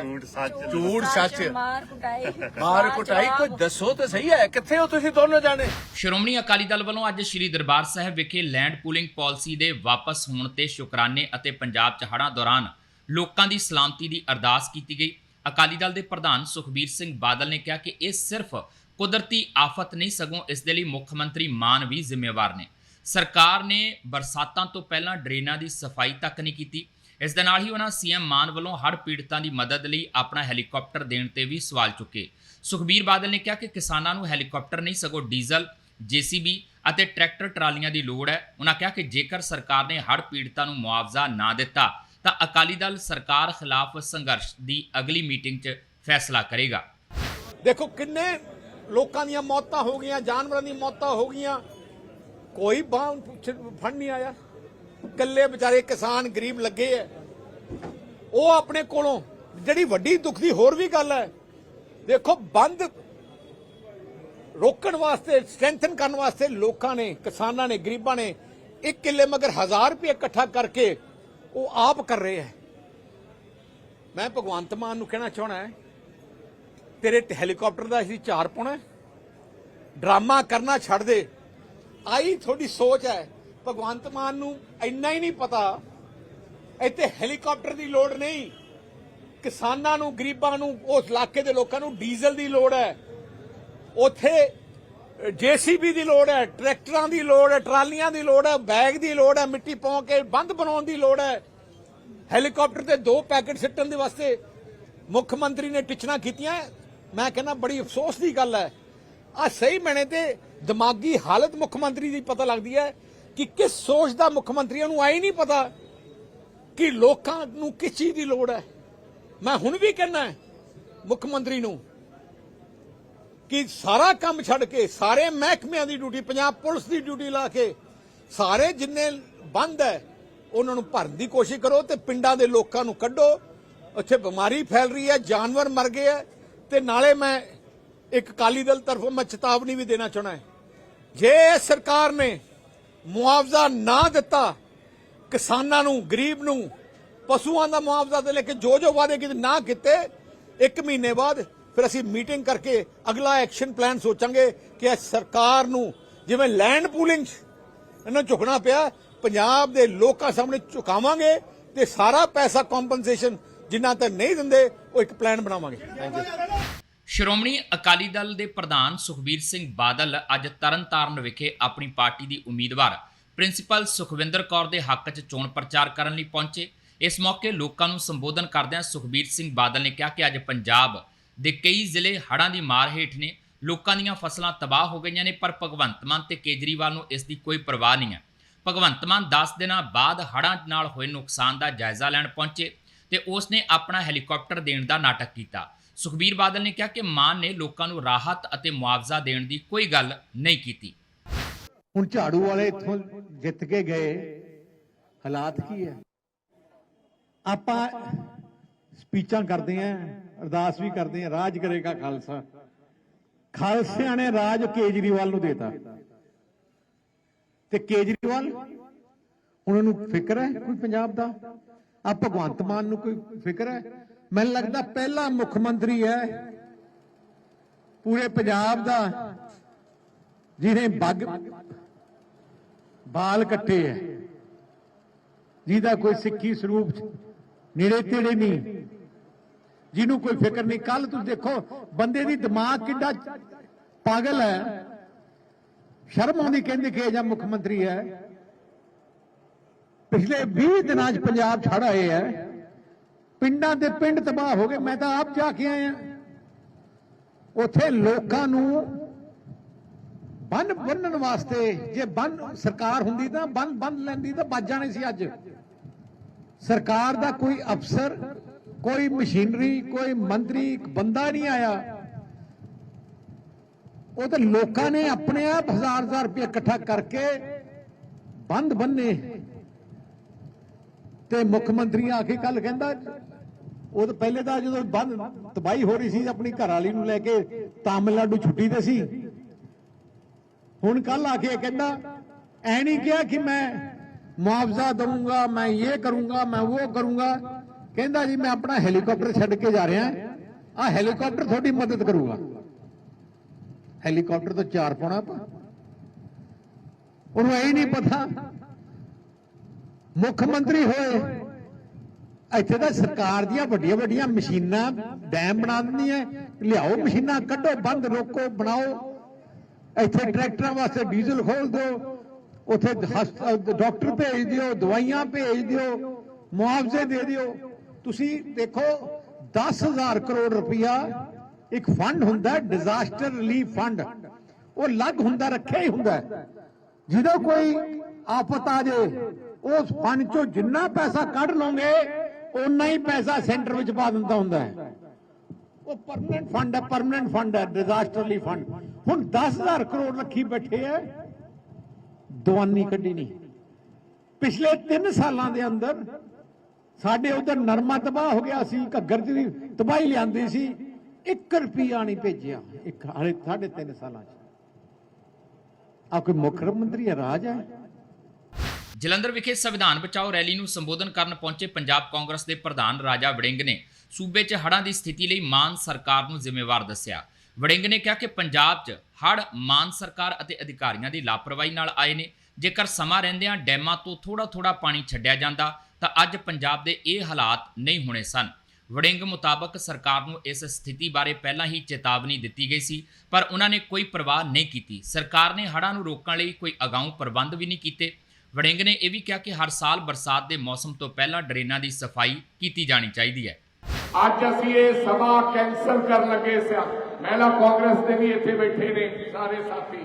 ਝੂਠ ਸੱਚ। ਮਾਰ ਕੁਟਾਈ। ਮਾਰ ਕੁਟਾਈ ਕੋਈ ਦੱਸੋ ਤਾਂ ਸਹੀ ਹੈ। ਕਿੱਥੇ ਹੋ ਤੁਸੀਂ ਦੋਨੋਂ ਜਾਣੇ? ਸ਼੍ਰੋਮਣੀ ਅਕਾਲੀ ਦਲ ਵੱਲੋਂ ਅੱਜ ਸ੍ਰੀ ਦਰਬਾਰ ਸਾਹਿਬ ਵਿਖੇ ਲੈਂਡ ਪੂਲਿੰਗ ਪਾਲਿਸੀ ਦੇ ਵਾਪਸ ਹੋਣ ਤੇ ਸ਼ੁਕਰਾਨੇ ਅਤੇ ਪੰਜਾਬ 'ਚ ਹੜ੍ਹਾਂ ਦੌਰਾਨ ਲੋਕਾਂ ਦੀ ਸਲਾਮਤੀ ਦੀ ਅਰਦਾਸ ਕੀਤੀ ਗਈ। ਅਕਾਲੀ ਦਲ ਦੇ ਪ੍ਰਧਾਨ ਸੁਖਬੀਰ ਸਿੰਘ ਬਾਦਲ ਨੇ ਕਿਹਾ ਕਿ ਇਹ ਸਿਰਫ ਕੁਦਰਤੀ ਆਫਤ ਨਹੀਂ, ਸਗੋਂ ਇਸ ਦੇ ਲਈ ਮੁੱਖ ਮੰਤਰੀ ਮਾਨ ਵੀ ਜ਼ਿੰਮੇਵਾਰ ਨੇ। ਸਰਕਾਰ ਨੇ ਬਰਸਾਤਾਂ ਤੋਂ ਪਹਿਲਾਂ ਡਰੇਨਾਂ ਦੀ ਸਫ਼ਾਈ ਤੱਕ ਨਹੀਂ ਕੀਤੀ। ਇਸ ਦੇ ਨਾਲ ਹੀ ਉਹਨਾਂ ਸੀਐਮ ਮਾਨ ਵੱਲੋਂ ਹੜ੍ਹ ਪੀੜਤਾਂ ਦੀ ਮਦਦ ਲਈ ਆਪਣਾ ਹੈਲੀਕਾਪਟਰ ਦੇਣ ਤੇ ਵੀ ਸਵਾਲ ਚੁੱਕੇ। ਸੁਖਬੀਰ ਬਾਦਲ ਨੇ ਕਿਹਾ ਕਿ ਕਿਸਾਨਾਂ ਨੂੰ ਹੈਲੀਕਾਪਟਰ ਨਹੀਂ, ਸਗੋਂ ਡੀਜ਼ਲ, ਜੀਸੀਬੀ ਅਤੇ ਟਰੈਕਟਰ ਟਰਾਲੀਆਂ ਦੀ ਲੋੜ ਹੈ। ਉਹਨਾਂ ਕਿਹਾ ਕਿ ਜੇਕਰ ਸਰਕਾਰ ਨੇ ਹੜ੍ਹ ਪੀੜਤਾਂ ਨੂੰ ਮੁਆਵਜ਼ਾ ਨਾ ਦਿੱਤਾ, ਤਾਂ ਅਕਾਲੀ ਦਲ ਸਰਕਾਰ ਖਿਲਾਫ ਸੰਘਰਸ਼ ਦੀ ਅਗਲੀ ਮੀਟਿੰਗ 'ਚ ਫੈਸਲਾ ਕਰੇਗਾ। ਦੇਖੋ, ਕਿੰਨੇ ਲੋਕਾਂ ਦੀਆਂ ਮੌਤਾਂ ਹੋ ਗਈਆਂ, ਜਾਨਵਰਾਂ ਦੀਆਂ ਮੌਤਾਂ ਹੋ ਗਈਆਂ। ਕੋਈ ਬਾਹ ਫੜ ਨਹੀਂ ਆਇਆ। ਕੱਲੇ ਵਿਚਾਰੇ ਕਿਸਾਨ ਗਰੀਬ ਲੱਗੇ ਐ। ਉਹ ਆਪਣੇ ਕੋਲੋਂ ਜਿਹੜੀ ਵੱਡੀ ਦੁੱਖ ਦੀ ਹੋਰ ਵੀ ਗੱਲ ਹੈ ਦੇਖੋ, ਬੰਦ ਰੋਕਣ ਵਾਸਤੇ ਸਟਰੈਂਥਨ ਕਰਨ ਵਾਸਤੇ ਲੋਕਾਂ ਨੇ, ਕਿਸਾਨਾਂ ਨੇ, ਗਰੀਬਾਂ ਨੇ ਇੱਕ ਕਿੱਲੇ ਮਗਰ 1000 ਰੁਪਏ ਇਕੱਠਾ ਕਰਕੇ ਉਹ ਆਪ ਕਰ ਰਹੇ ਹੈ ਮੈਂ ਭਗਵੰਤ ਮਾਨ ਨੂੰ ਕਹਿਣਾ ਚਾਹਣਾ ਹੈ ਤੇਰੇ ਤੇ ਹੈਲੀਕਾਪਟਰ ਦਾ ਅਸੀਂ ਚਾਰ ਪਾਉਣਾ ਡਰਾਮਾ ਕਰਨਾ ਛੱਡ ਦੇ। ਆਈ ਤੁਹਾਡੀ ਸੋਚ ਹੈ। ਭਗਵੰਤ ਮਾਨ ਨੂੰ ਇੰਨਾ ਹੀ ਨਹੀਂ ਪਤਾ। ਇੱਥੇ ਹੈਲੀਕਾਪਟਰ ਦੀ ਲੋੜ ਨਹੀਂ। ਕਿਸਾਨਾਂ ਨੂੰ, ਗਰੀਬਾਂ ਨੂੰ, ਉਸ ਇਲਾਕੇ ਦੇ ਲੋਕਾਂ ਨੂੰ ਡੀਜ਼ਲ ਦੀ ਲੋੜ ਹੈ। ਉੱਥੇ ਜੀਸੀਬੀ ਦੀ ਲੋੜ ਹੈ, ਟਰੈਕਟਰਾਂ ਦੀ ਲੋੜ ਹੈ, ਟਰਾਲੀਆਂ ਦੀ ਲੋੜ ਹੈ, ਬੈਗ ਦੀ ਲੋੜ ਹੈ, ਮਿੱਟੀ ਪਾਉ ਕੇ ਬੰਦ ਬਣਾਉਣ ਦੀ ਲੋੜ ਹੈ। ਹੈਲੀਕਾਪਟਰ ਤੇ ਦੋ ਪੈਕੇਟ ਸਿੱਟਣ ਦੇ ਵਾਸਤੇ ਮੁੱਖ ਮੰਤਰੀ ਨੇ ਟਿਚਣਾ ਕੀਤੀਆਂ। ਮੈਂ ਕਹਿੰਦਾ ਬੜੀ ਅਫਸੋਸ ਦੀ ਗੱਲ ਹੈ। ਆ ਸਹੀ ਮੈਨੇ ਤੇ ਦਿਮਾਗੀ ਹਾਲਤ ਮੁੱਖ ਮੰਤਰੀ ਦੀ ਪਤਾ ਲੱਗਦੀ ਹੈ ਕਿ ਕਿਸ ਸੋਚ ਦਾ ਮੁੱਖ ਮੰਤਰੀਆਂ ਨੂੰ ਆਈ ਨਹੀਂ ਪਤਾ ਕਿ ਲੋਕਾਂ ਨੂੰ ਕਿਸ ਚੀਜ਼ ਦੀ ਲੋੜ ਹੈ। ਮੈਂ ਹੁਣ ਵੀ ਕਹਿੰਦਾ ਮੁੱਖ ਮੰਤਰੀ ਨੂੰ ਕਿ ਸਾਰਾ ਕੰਮ ਛੱਡ ਕੇ, ਸਾਰੇ ਮਹਿਕਮਿਆਂ ਦੀ ਡਿਊਟੀ, ਪੰਜਾਬ ਪੁਲਿਸ ਦੀ ਡਿਊਟੀ ਲਾ ਕੇ ਸਾਰੇ ਜਿੰਨੇ ਬੰਦ ਹੈ, ਉਹਨਾਂ ਨੂੰ ਭਰਨ ਦੀ ਕੋਸ਼ਿਸ਼ ਕਰੋ ਤੇ ਪਿੰਡਾਂ ਦੇ ਲੋਕਾਂ ਨੂੰ ਕੱਢੋ। ਉੱਥੇ ਬਿਮਾਰੀ ਫੈਲ ਰਹੀ ਹੈ, ਜਾਨਵਰ ਮਰ ਗਏ ਹੈ। ਤੇ ਨਾਲੇ ਮੈਂ ਇੱਕ ਅਕਾਲੀ ਦਲ ਤਰਫੋਂ ਮੈਂ ਚੇਤਾਵਨੀ ਵੀ ਦੇਣਾ ਚਾਹਣਾ ਹੈ। ਜੇ ਸਰਕਾਰ ਨੇ ਮੁਆਵਜ਼ਾ ਨਾ ਦਿੱਤਾ, ਕਿਸਾਨਾਂ ਨੂੰ, ਗਰੀਬ ਨੂੰ, ਪਸ਼ੂਆਂ ਦਾ ਮੁਆਵਜ਼ਾ ਦੇ ਲੈ ਕੇ ਜੋ ਜੋ ਵਾਅਦੇ ਕੀਤੇ ਨਾ ਕੀਤੇ, ਇੱਕ ਮਹੀਨੇ ਬਾਅਦ ਫਿਰ ਅਸੀਂ ਮੀਟਿੰਗ ਕਰਕੇ ਅਗਲਾ ਐਕਸ਼ਨ ਪਲਾਨ ਸੋਚਾਂਗੇ ਕਿ ਇਹ ਸਰਕਾਰ ਨੂੰ ਜਿਵੇਂ ਲੈਂਡ ਪੂਲਿੰਗ 'ਚ ਇਹਨਾਂ ਝੁਕਣਾ ਪਿਆ, ਪੰਜਾਬ ਦੇ ਲੋਕਾਂ ਸਾਹਮਣੇ ਝੁਕਾਵਾਂਗੇ ਤੇ ਸਾਰਾ ਪੈਸਾ ਕੰਪਨਸੇਸ਼ਨ ਜਿੰਨਾ ਤੱਕ ਨਹੀਂ ਦਿੰਦੇ ਉਹ ਇੱਕ ਪਲਾਨ ਬਣਾਵਾਂਗੇ। ਥੈਂਕ ਯੂ ਸ਼੍ਰੋਮਣੀ ਅਕਾਲੀ ਦਲ ਦੇ ਪ੍ਰਧਾਨ ਸੁਖਬੀਰ ਸਿੰਘ ਬਾਦਲ ਅੱਜ ਤਰਨਤਾਰਨ ਵਿਖੇ ਆਪਣੀ ਪਾਰਟੀ ਦੀ ਉਮੀਦਵਾਰ ਪ੍ਰਿੰਸੀਪਲ ਸੁਖਵਿੰਦਰ ਕੌਰ ਦੇ ਹੱਕ 'ਚ ਚੋਣ ਪ੍ਰਚਾਰ ਕਰਨ ਲਈ ਪਹੁੰਚੇ। ਇਸ ਮੌਕੇ ਲੋਕਾਂ ਨੂੰ ਸੰਬੋਧਨ ਕਰਦਿਆਂ ਸੁਖਬੀਰ ਸਿੰਘ ਬਾਦਲ ਨੇ ਕਿਹਾ ਕਿ ਅੱਜ ਪੰਜਾਬ ਦੇ ਕਈ ਜ਼ਿਲ੍ਹੇ ਹੜ੍ਹਾਂ ਦੀ ਮਾਰ ਹੇਠ ਨੇ। ਲੋਕਾਂ ਦੀਆਂ ਫਸਲਾਂ ਤਬਾਹ ਹੋ ਗਈਆਂ ਨੇ ਪਰ ਭਗਵੰਤ ਮਾਨ ਤੇ ਕੇਜਰੀਵਾਲ ਨੂੰ ਇਸ ਦੀ ਕੋਈ ਪਰਵਾਹ ਨਹੀਂ ਹੈ। ਭਗਵੰਤ ਮਾਨ 10 ਦਿਨਾਂ ਬਾਅਦ ਹੜ੍ਹਾਂ ਨਾਲ ਹੋਏ ਨੁਕਸਾਨ ਦਾ ਜਾਇਜ਼ਾ ਲੈਣ ਪਹੁੰਚੇ। ਤੇ ਉਸ ਨੇ ਆਪਣਾ ਹੈਲੀਕਾਪਟਰ ਦੇਣ ਦਾ ਨਾਟਕ ਕੀਤਾ। ਸੁਖਬੀਰ ਬਾਦਲ ਨੇ ਕਿਹਾ ਕਿ ਮਾਨ ਨੇ ਲੋਕਾਂ ਨੂੰ ਰਾਹਤ ਅਤੇ ਮੁਆਵਜ਼ਾ ਦੇਣ ਦੀ ਕੋਈ ਗੱਲ ਨਹੀਂ ਕੀਤੀ। ਹੁਣ ਝਾੜੂ ਵਾਲੇ ਇੱਥੋਂ ਜਿੱਤ ਕੇ ਗਏ, ਹਾਲਾਤ ਕੀ ਹੈ? ਆਪਾਂ ਸਪੀਚਾਂ ਕਰਦੇ ਆਂ ਅਰਦਾਸ ਵੀ ਕਰਦੇ ਆਂ ਰਾਜ ਕਰੇਗਾ ਖਾਲਸਾ। ਖਾਲਸਿਆਂ ਨੇ ਰਾਜ ਕੇਜਰੀਵਾਲ ਨੂੰ ਦੇਤਾ। ਤੇ ਕੇਜਰੀਵਾਲ, ਉਹਨਾਂ ਨੂੰ ਫਿਕਰ ਹੈ ਕੋਈ ਪੰਜਾਬ ਦਾ? ਆ ਭਗਵੰਤ ਮਾਨ ਨੂੰ ਕੋਈ ਫਿਕਰ ਹੈ? ਮੈਨੂੰ ਲੱਗਦਾ ਪਹਿਲਾ ਮੁੱਖ ਮੰਤਰੀ ਹੈ ਪੂਰੇ ਪੰਜਾਬ ਦਾ, ਜਿਹਨੇ ਬੱਗ ਬਾਲ ਕੱਟੇ ਹੈ। ਜਿਹਦਾ ਕੋਈ ਸਿੱਖੀ ਸਰੂਪ ਨੇੜੇ ਤੇੜੇ ਨਹੀਂ। ਜਿਹਨੂੰ ਕੋਈ ਫਿਕਰ ਨਹੀਂ। ਕੱਲ ਤੁਸੀਂ ਦੇਖੋ, ਬੰਦੇ ਦੀ ਦਿਮਾਗ ਕਿੱਡਾ ਪਾਗਲ ਹੈ। ਸ਼ਰਮ ਆਉਂਦੀ ਕਹਿੰਦੇ ਕਿ ਇਹ ਜਾਂ ਮੁੱਖ ਮੰਤਰੀ ਹੈ। ਪਿਛਲੇ 20 ਦਿਨਾਂ 'ਚ ਪੰਜਾਬ ਛੜ ਆਏ ਹੈ ਪਿੰਡਾਂ ਦੇ ਪਿੰਡ ਤਬਾਹ ਹੋ ਗਏ। ਮੈਂ ਤਾਂ ਆਪ ਜਾ ਕੇ ਆਇਆ। ਉੱਥੇ ਲੋਕਾਂ ਨੂੰ ਬੰਨ ਬੰਨਣ ਵਾਸਤੇ ਜੇ ਬੰਨ ਸਰਕਾਰ ਹੁੰਦੀ ਤਾਂ ਬੰਨ ਬੰਨ ਲੈਂਦੀ ਤਾਂ ਬਚ ਜਾਣੇ ਸੀ ਅੱਜ। ਸਰਕਾਰ ਦਾ ਕੋਈ ਅਫਸਰ, ਕੋਈ ਮਸ਼ੀਨਰੀ, ਕੋਈ ਮੰਤਰੀ ਬੰਦਾ ਨਹੀਂ ਆਇਆ। ਉਹ ਤਾਂ ਲੋਕਾਂ ਨੇ ਆਪਣੇ ਆਪ ਹਜ਼ਾਰ ਹਜ਼ਾਰ ਰੁਪਏ ਇਕੱਠਾ ਕਰਕੇ ਬੰਦ ਬੰਨੇ। ਤੇ ਮੁੱਖ ਮੰਤਰੀ ਆ ਕੇ ਕੱਲ ਕਹਿੰਦਾ, ਉਹ ਤਾਂ ਪਹਿਲੇ ਤਾਂ ਜਦੋਂ ਬੰਦ ਤਬਾਹੀ ਹੋ ਰਹੀ ਸੀ, ਆਪਣੀ ਘਰ ਵਾਲੀ ਨੂੰ ਲੈ ਕੇ ਤਾਮਿਲਨਾਡੂ ਛੁੱਟੀ ਤੇ ਸੀ। ਹੁਣ ਕੱਲ ਆ ਕੇ ਕਹਿੰਦਾ, ਐ ਨਹੀਂ ਕਿਹਾ ਕਿ ਮੈਂ ਮੁਆਵਜ਼ਾ ਦਊਂਗਾ, ਮੈਂ ਇਹ ਕਰੂੰਗਾ, ਮੈਂ ਉਹ ਕਰੂੰਗਾ। ਕਹਿੰਦਾ ਜੀ, ਮੈਂ ਆਪਣਾ ਹੈਲੀਕਾਪਟਰ ਛੱਡ ਕੇ ਜਾ ਰਿਹਾ। ਆ ਹੈਲੀਕਾਪਟਰ ਤੁਹਾਡੀ ਮਦਦ ਕਰੂਗਾ। ਹੈਲੀਕਾਪਟਰ ਤੋਂ ਚਾਰ ਪਾਉਣਾ ਆਪਾਂ। ਉਹਨੂੰ ਇਹ ਨਹੀਂ ਪਤਾ ਮੁੱਖ ਮੰਤਰੀ ਹੋਏ। ਇੱਥੇ ਤਾਂ ਸਰਕਾਰ ਦੀਆਂ ਵੱਡੀਆਂ ਵੱਡੀਆਂ ਮਸ਼ੀਨਾਂ ਡੈਮ ਬਣਾ ਦਿੰਦੀਆਂ। ਲਿਆਓ ਮਸ਼ੀਨਾਂ, ਕੱਢੋ, ਬੰਦ, ਰੋਕੋ, ਬਣਾਓ। ਇੱਥੇ ਟਰੈਕਟਰਾਂ ਵਾਸਤੇ ਡੀਜ਼ਲ ਖੋਲ ਦਿਓ। ਉੱਥੇ ਡਾਕਟਰ ਭੇਜ ਦਿਓ, ਦਵਾਈਆਂ ਭੇਜ ਦਿਓ, ਮੁਆਵਜ਼ੇ ਦੇ ਦਿਓ। ਤੁਸੀਂ ਦੇਖੋ 10000 ਕਰੋੜ ਰੁਪਇਆ ਇੱਕ ਫੰਡ ਹੁੰਦਾ ਡਿਜ਼ਾਸਟਰ ਰਿਲੀਫ ਫੰਡ ਉਹ ਲੱਗ ਹੁੰਦਾ, ਰੱਖਿਆ ਹੀ ਹੁੰਦਾ ਹੈ। ਜਦੋਂ ਕੋਈ ਆਫਤ ਆ ਜੇ ਉਸ ਫੰਡ ਚੋਂ ਜਿੰਨਾ ਪੈਸਾ ਕੱਢ ਲਓਗੇ ਉਨਾ ਹੀ ਪੈਸਾ ਸੈਂਟਰ ਵਿੱਚ ਪਾ ਦਿੰਦਾ ਹੁੰਦਾ ਹੈ। ਉਹ ਪਰਮਨੈਂਟ ਫੰਡ ਹੈ ਪਰਮਨੈਂਟ ਫੰਡ ਹੈ ਡਿਜ਼ਾਸਟਰ ਫੰਡ ਹੁਣ 10000 ਕਰੋੜ ਰੱਖੀ ਬੈਠੇ ਹੈ ਦਵਾਨੀ ਕੱਢੀ ਨਹੀਂ। ਪਿਛਲੇ 3 ਸਾਲਾਂ ਦੇ ਅੰਦਰ ਸਾਡੇ ਉਧਰ ਨਰਮਾ ਤਬਾਹ ਹੋ ਗਿਆ ਸੀ, ਘੱਗਰ ਚ ਤਬਾਹੀ ਲਿਆਂਦੀ ਸੀ 1 ਰੁਪਿਆ ਨਹੀਂ ਭੇਜਿਆ, ਇੱਕ ਹਾਲੇ ਸਾਢੇ 3 ਸਾਲਾਂ ਚ। ਆ ਕੋਈ ਮੁੱਖ ਮੰਤਰੀ ਹੈ, ਰਾਜ ਹੈ? ਜਲੰਧਰ ਵਿਖੇ ਸੰਵਿਧਾਨ ਬਚਾਓ ਰੈਲੀ ਨੂੰ ਸੰਬੋਧਨ ਕਰਨ ਪਹੁੰਚੇ ਪੰਜਾਬ ਕਾਂਗਰਸ ਦੇ ਪ੍ਰਧਾਨ ਰਾਜਾ ਵੜਿੰਗ ਨੇ ਸੂਬੇ 'ਚ ਹੜ੍ਹਾਂ ਦੀ ਸਥਿਤੀ ਲਈ ਮਾਨ ਸਰਕਾਰ ਨੂੰ ਜ਼ਿੰਮੇਵਾਰ ਦੱਸਿਆ। ਵੜਿੰਗ ਨੇ ਕਿਹਾ ਕਿ ਪੰਜਾਬ 'ਚ ਹੜ੍ਹ ਮਾਨ ਸਰਕਾਰ ਅਤੇ ਅਧਿਕਾਰੀਆਂ ਦੀ ਲਾਪਰਵਾਹੀ ਨਾਲ ਆਏ ਨੇ। ਜੇਕਰ ਸਮਾਂ ਰਹਿੰਦਿਆਂ ਡੈਮਾਂ ਤੋਂ ਥੋੜਾ ਥੋੜਾ ਪਾਣੀ ਛੱਡਿਆ ਜਾਂਦਾ, ਤਾਂ ਅੱਜ ਪੰਜਾਬ ਦੇ ਇਹ ਹਾਲਾਤ ਨਹੀਂ ਹੋਣੇ ਸਨ। ਵੜਿੰਗ ਮੁਤਾਬਕ ਸਰਕਾਰ ਨੂੰ ਇਸ ਸਥਿਤੀ ਬਾਰੇ ਪਹਿਲਾਂ ਹੀ ਚੇਤਾਵਨੀ ਦਿੱਤੀ ਗਈ ਸੀ, ਪਰ ਉਹਨਾਂ ਨੇ ਕੋਈ ਪਰਵਾਹ ਨਹੀਂ ਕੀਤੀ। ਸਰਕਾਰ ਨੇ ਹੜ੍ਹਾਂ ਨੂੰ ਰੋਕਣ ਲਈ ਕੋਈ ਅਗਾਊਂ ਪ੍ਰਬੰਧ ਵੀ ਨਹੀਂ ਕੀਤੇ। ਵੜਿੰਗ ਨੇ ਇਹ ਵੀ ਕਿਹਾ ਕਿ ਹਰ ਸਾਲ ਬਰਸਾਤ ਦੇ ਮੌਸਮ ਤੋਂ ਪਹਿਲਾਂ ਡਰੇਨਾਂ ਦੀ ਸਫ਼ਾਈ ਕੀਤੀ ਜਾਣੀ ਚਾਹੀਦੀ ਹੈ। ਅੱਜ ਅਸੀਂ ਇਹ ਸਭਾ ਕੈਂਸਲ ਕਰਨ ਲੱਗੇ ਸਿਆ ਮਹਿਲਾ ਕਾਂਗਰਸ ਦੇ ਵੀ ਇੱਥੇ ਬੈਠੇ ਨੇ ਸਾਰੇ ਸਾਥੀ।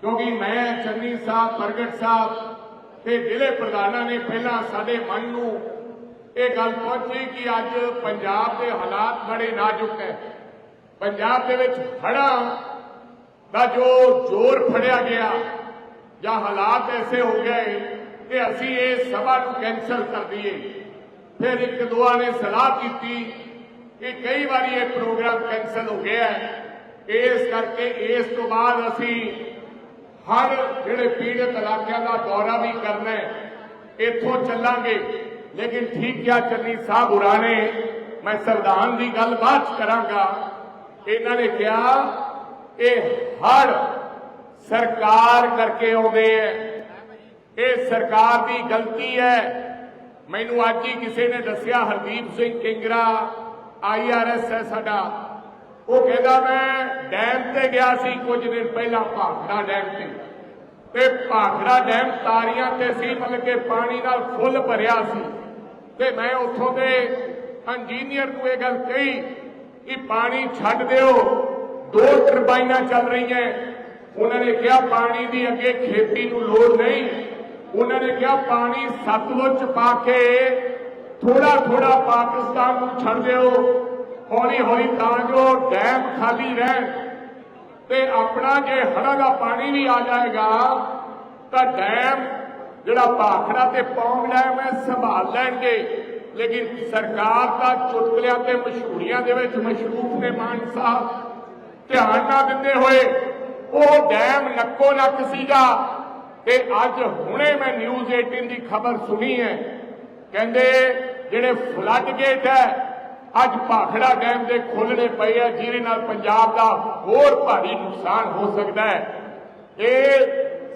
ਕਿਉਂਕਿ ਮੈਂ ਚੰਨੀ ਸਾਹਿਬ, ਪ੍ਰਗਟ ਸਾਹਿਬ ਤੇ ਜ਼ਿਲ੍ਹੇ ਪ੍ਰਧਾਨਾਂ ਨੇ ਪਹਿਲਾਂ ਸਾਡੇ ਮਨ ਨੂੰ ਇਹ ਗੱਲ ਪਹੁੰਚੀ ਕਿ ਅੱਜ ਪੰਜਾਬ ਦੇ ਹਾਲਾਤ ਬੜੇ ਨਾਜ਼ੁਕ ਹੈ। ਪੰਜਾਬ ਦੇ ਵਿੱਚ ਹੜ੍ਹਾਂ ਦਾ ਜੋ ਜ਼ੋਰ ਫੜਿਆ ਗਿਆ ਜਾਂ ਹਾਲਾਤ ਐਸੇ ਹੋ ਗਏ ਕਿ ਅਸੀਂ ਇਹ ਸਭਾ ਨੂੰ ਕੈਂਸਲ ਕਰ ਦਈਏ ਫਿਰ ਇੱਕ ਦੁਆ ਨੇ ਸਲਾਹ ਕੀਤੀ ਕਿ ਕਈ ਵਾਰੀ ਇਹ ਪ੍ਰੋਗਰਾਮ ਕੈਂਸਲ ਹੋ ਗਿਆ ਹੈ ਇਸ ਕਰਕੇ ਇਸ ਤੋਂ ਬਾਅਦ ਅਸੀਂ ਹਰ ਜਿਹੜੇ ਪੀੜਤ ਇਲਾਕਿਆਂ ਦਾ ਦੌਰਾ ਵੀ ਕਰਨਾ ਹੈ ਇੱਥੋਂ ਚੱਲਾਂਗੇ ਲੇਕਿਨ ਠੀਕ ਕਿਹਾ ਚੰਨੀ ਸਾਹਿਬ ਹੋਰਾਂ ਨੇ ਮੈਂ ਸੰਵਿਧਾਨ ਦੀ ਗੱਲ ਬਾਅਦ ਚ ਕਰਾਂਗਾ ਇਹਨਾਂ ਨੇ ਕਿਹਾ ਇਹ ਹਰ ਸਰਕਾਰ ਕਰਕੇ ਆਉਂਦੇ ਐ। ਇਹ ਸਰਕਾਰ ਦੀ ਗਲਤੀ ਹੈ ਮੈਨੂੰ ਅੱਜ ਹੀ ਕਿਸੇ ਨੇ ਦੱਸਿਆ, ਹਰਦੀਪ ਸਿੰਘ ਕਿੰਗਰਾ ਆਈਆਰਐਸ ਹੈ ਸਾਡਾ। ਉਹ ਕਹਿੰਦਾ, ਮੈਂ ਡੈਮ ਤੇ ਗਿਆ ਸੀ ਕੁਝ ਦਿਨ ਪਹਿਲਾਂ, ਭਾਖੜਾ ਡੈਮ ਤੇ। ਤੇ ਭਾਖੜਾ ਡੈਮ ਤਾਰੀਆਂ ਤੇ ਸੀ, ਮਤਲਬ ਕਿ ਪਾਣੀ ਨਾਲ ਫੁੱਲ ਭਰਿਆ ਸੀ। ਤੇ ਮੈਂ ਉੱਥੋਂ ਦੇ ਇੰਜੀਨੀਅਰ ਨੂੰ ਇਹ ਗੱਲ ਕਹੀ ਕਿ ਪਾਣੀ ਛੱਡ ਦਿਓ। ਦੋ ਟਰਬਾਈਨਾਂ ਚੱਲ ਰਹੀਆਂ ਉਹਨਾਂ ਨੇ ਕਿਹਾ ਪਾਣੀ ਦੀ ਅੱਗੇ ਖੇਤੀ ਨੂੰ ਲੋੜ ਨਹੀਂ। ਉਹਨਾਂ ਨੇ ਕਿਹਾ ਪਾਣੀ ਸਤਲੁਜ ਪਾ ਕੇ ਥੋੜਾ ਥੋੜਾ ਪਾਕਿਸਤਾਨ ਨੂੰ ਛੱਡ ਦਿਓ। ਹੌਲੀ ਹੌਲੀ ਤਾਂ ਜੋ ਡੈਮ ਖਾਲੀ ਰਹਿਣ ਤੇ ਆਪਣਾ ਜੇ ਹੜ੍ਹਾਂ ਦਾ ਪਾਣੀ ਵੀ ਆ ਜਾਏਗਾ, ਤਾਂ ਡੈਮ ਜਿਹੜਾ ਭਾਖੜਾ ਤੇ ਪੌਂਗ ਡੈਮ ਹੈ ਸੰਭਾਲ ਲੈਣਗੇ। ਲੇਕਿਨ ਸਰਕਾਰ ਦਾ ਚੁਟਕਲਿਆਂ ਤੇ ਮਸ਼ਹੂਰੀਆਂ ਦੇ ਵਿੱਚ ਮਸ਼ਰੂਫ ਨੇ ਮਾਨ ਸਾਹਿਬ। ਧਿਆਨ ਨਾ ਦਿੰਦੇ ਹੋਏ ਉਹ ਡੈਮ ਨੱਕੋ ਨੱਕ ਸੀਗਾ। ਤੇ ਅੱਜ ਹੁਣੇ ਮੈਂ ਨਿਊਜ਼ 18 ਦੀ ਖਬਰ ਸੁਣੀ ਹੈ। ਕਹਿੰਦੇ ਜਿਹੜੇ ਫਲੱਡ ਗੇਟ ਹੈ, ਅੱਜ ਭਾਖੜਾ ਡੈਮ ਦੇ ਖੋਲਣੇ ਪਏ ਆ, ਜਿਹਦੇ ਨਾਲ ਪੰਜਾਬ ਦਾ ਹੋਰ ਭਾਰੀ ਨੁਕਸਾਨ ਹੋ ਸਕਦਾ ਹੈ। ਇਹ